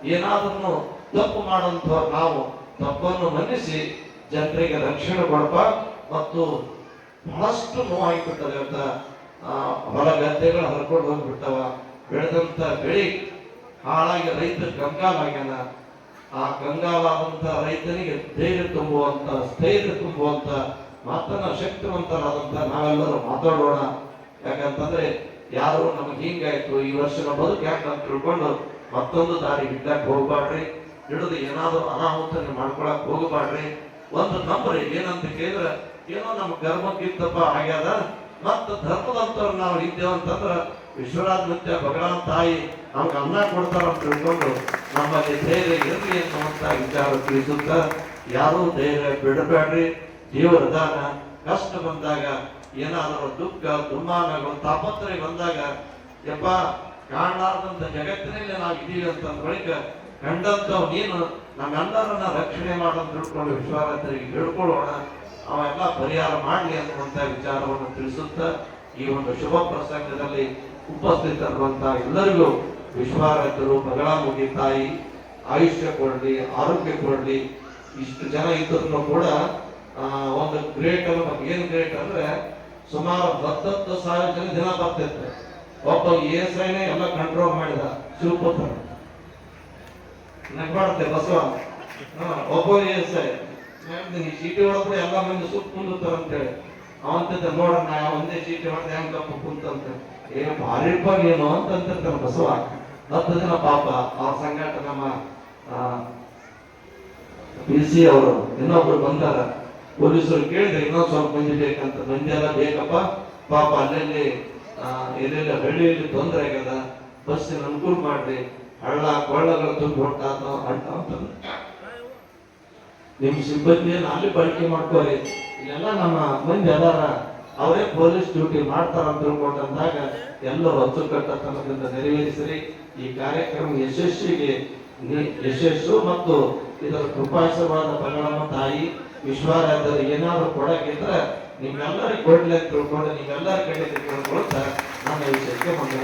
ಏನಾದ್ರೂ ತಪ್ಪು ಮಾಡುವಂಥವ್ರು ನಾವು, ತಪ್ಪನ್ನು ಮನ್ನಿಸಿ ಜನರಿಗೆ ರಕ್ಷಣೆ ಕೊಡಪ ಮತ್ತು ಬಹಳಷ್ಟು ನೋವಾಗಿಬಿಟ್ಟದೆ ಅಂತ ಹೊಲ ಗದ್ದೆಗಳು ಹರ್ಕೊಂಡು ಹೋಗ್ಬಿಡ್ತಾವ ಬೆಳೆದಂಥ ಬೆಳಿ ಹಾಳಾಗಿ ರೈತ ಕಂಗಾಲಾಗ್ಯಾನ ಆ ಗಂಗಾಲಾದಂಥ ರೈತನಿಗೆ ಧೈರ್ಯ ತುಂಬುವಂತ, ಸ್ಥೈರ್ಯ ತುಂಬುವಂತ ಮಾತನ್ನ ಶಕ್ತಿವಂತರಾದಂಥ ನಾವೆಲ್ಲರೂ ಮಾತಾಡೋಣ. ಯಾಕಂತಂದ್ರೆ ಯಾರು ನಮಗೆ ಹಿಂಗಾಯ್ತು, ಈ ವರ್ಷನ ಬದುಕು ಯಾಕೆ ಅಂತ ತಿಳ್ಕೊಂಡು ಮತ್ತೊಂದು ದಾರಿ ಹಿಡ್ಲಕ್ ಹೋಗ್ಬಾಡ್ರಿ ಹಿಡಿದು ಏನಾದರೂ ಅನಾಹುತ ಮಾಡ್ಕೊಳಕ್ ಹೋಗಬಾಡ್ರಿ ಒಂದು ನಂಬ್ರಿ ಏನಂತ ಕೇಳಿದ್ರೆ, ಏನೋ ನಮ್ಮ ಗರ್ಭಕ್ಕಿಂತಪ್ಪ ಆಗ್ಯಾದ. ಮತ್ತ ಧರ್ಮದಂತವ್ರು ನಾವು ಇದ್ದೇವೆ ಅಂತಂದ್ರ ವಿಶ್ವರಾಜ್ ಮುತ್ಯ, ಭಗವಾನ್ ತಾಯಿ ನಮ್ಗೆ ಅನ್ನ ಕೊಡ್ತಾರ ಅಂತ ತಿಳ್ಕೊಂಡು ನಮ್ಮಲ್ಲಿ ಧೈರ್ಯ ಇರಲಿ ಅನ್ನುವಂತ ವಿಚಾರ ತಿಳಿಸುತ್ತ ಯಾರೂ ಧೈರ್ಯ ಬಿಡಬೇಡ್ರಿ. ದೇವರ ದಾನ ಕಷ್ಟ ಬಂದಾಗ ಏನಾದರೂ ದುಃಖ ದುಮ್ಮಾನಗಳು ತಾಪತ್ರಯ ಬಂದಾಗ, ಯಪ್ಪ ಕಾಣಲಾರ್ದಂಥ ಜಗತ್ತಿನಲ್ಲಿ ನಾವು ಇದ್ದೀವಿ ಅಂತ ಬಳಿಕ ಕಂಡಂತವ್ ನೀನು ನಮ್ಮೆಲ್ಲರನ್ನ ರಕ್ಷಣೆ ಮಾಡೋದು ತಿಳ್ಕೊಂಡು ವಿಶ್ವಾರಾಧರಿಗೆ ಹೇಳ್ಕೊಳ್ಳೋಣ. ಅವೆಲ್ಲ ಪರಿಹಾರ ಮಾಡಲಿ ಅನ್ನುವಂಥ ವಿಚಾರವನ್ನು ತಿಳಿಸುತ್ತಾ ಈ ಒಂದು ಶುಭ ಪ್ರಸಂಗದಲ್ಲಿ ಉಪಸ್ಥಿತರುವಂತಹ ಎಲ್ಲರಿಗೂ ವಿಶ್ವಾರಾಧ್ಯರು ಮುಗಿ ತಾಯಿ, ಆಯುಷ್ಯ ಕೊಡಲಿ, ಆರೋಗ್ಯ ಕೊಡಲಿ, ಇಷ್ಟು ಜನ ಇದ್ರೂ ಕೂಡ ಒಂದು ಗ್ರೇಟ್ ಅನ್ಬೇಕು ಏನು ಗ್ರೇಟ್ ಅಂದ್ರೆ ಸುಮಾರು ಹತ್ತತ್ತು ಸಾವಿರ ಜನ ದಿನ ಬರ್ತಿತ್ತು. ಒಬ್ಬ ಎಸ್ ಐನೆ ಎಲ್ಲ ಕಂಟ್ರೋಲ್ ಮಾಡಿದ ಶಿವಪುತ್ರ. ನಗ್ಬಾರ್ದೆ ಬಸವ? ಒಬ್ಬ ಎಸ್ ಈ ಚೀಟಿ ಹೊಡೆದ್ರೆ ಎಲ್ಲ ಮಂದಿ ಸುತ್ತ ಕುಂದುತ್ತಾರ ಅಂತೇಳಿ. ಅವಂತಿದ್ದ ನೋಡ್ರ ನಾ ಒಂದೇ ಚೀಟಿ ಹೊಡೆದ ಹೆಂಗ್ ಕಪ್ಪ ಕುಂತಂತ ಏ ಭಾರಿಪ್ಪ ಅಂತ ಅಂತಿರ್ತಾನ ಬಸವ. ಹತ್ತು ಪಾಪ ಅವ್ರ ಸಂಘಟ ನಮ್ಮ ಪಿ ಸಿ ಅವರು, ಇನ್ನೊಬ್ರು ಬಂದಾರ. ಪೊಲೀಸರು ಕೇಳಿದ್ರೆ ಇನ್ನೊಂದ್ ಸ್ವಲ್ಪ ಮಂದಿ ಬೇಕಂತ. ಮಂದಿ ಎಲ್ಲ ಬೇಕಪ್ಪ, ಪಾಪ ಅಲ್ಲಲ್ಲಿ ಎಲ್ಲೆಲ್ಲ ಹಳ್ಳಿಯಲ್ಲಿ ತೊಂದರೆ ಆಗ್ಯದ ಬಸ್ಸಿನ ಅನುಕೂಲ ಮಾಡ್ರಿ, ಹಳ್ಳ ಕೊಳ್ಳಗಳು ತುಂಬಿ ಅಂತ ಅಂತ ಅಂತಂದ್ರೆ ನಿಮ್ ಸಿಬ್ಬಂದಿಯನ್ನು ಅಲ್ಲಿ ಬಳಕೆ ಮಾಡ್ಕೋರಿ ಇಲ್ಲೆಲ್ಲ ನಮ್ಮ ಮಂದಿ ಅದಾರ. ಅವರೇ ಪೊಲೀಸ್ ಡ್ಯೂಟಿ ಮಾಡ್ತಾರ ಅಂತ ತಿಳ್ಕೊಂಡಂದಾಗ ಎಲ್ಲರೂ ಅಚ್ಚುಕಟ್ಟತನದಿಂದ ನೆರವೇರಿಸಿರಿ. ಈ ಕಾರ್ಯಕ್ರಮ ಯಶಸ್ವಿಗೆ ಯಶಸ್ಸು ಮತ್ತು ಇದರ ಕೃಪಾಸವಾದ ಪರಿಣಾಮ ತಾಯಿ, ವಿಶ್ವಾರಾಧ್ಯರು ಏನಾದ್ರು ಕೊಡಕ್ಕಿದ್ರೆ ನಿಮ್ಮೆಲ್ಲರಿಗೂ ಕೊಡ್ಲಿ ಅಂತ ತಿಳ್ಕೊಂಡು ನೀವೆಲ್ಲರ ಕಡೆ ತಿಳ್ಕೊಳ್ತಾ ನಾನು ವಿಷಯಕ್ಕೆ ಮಂಗಳ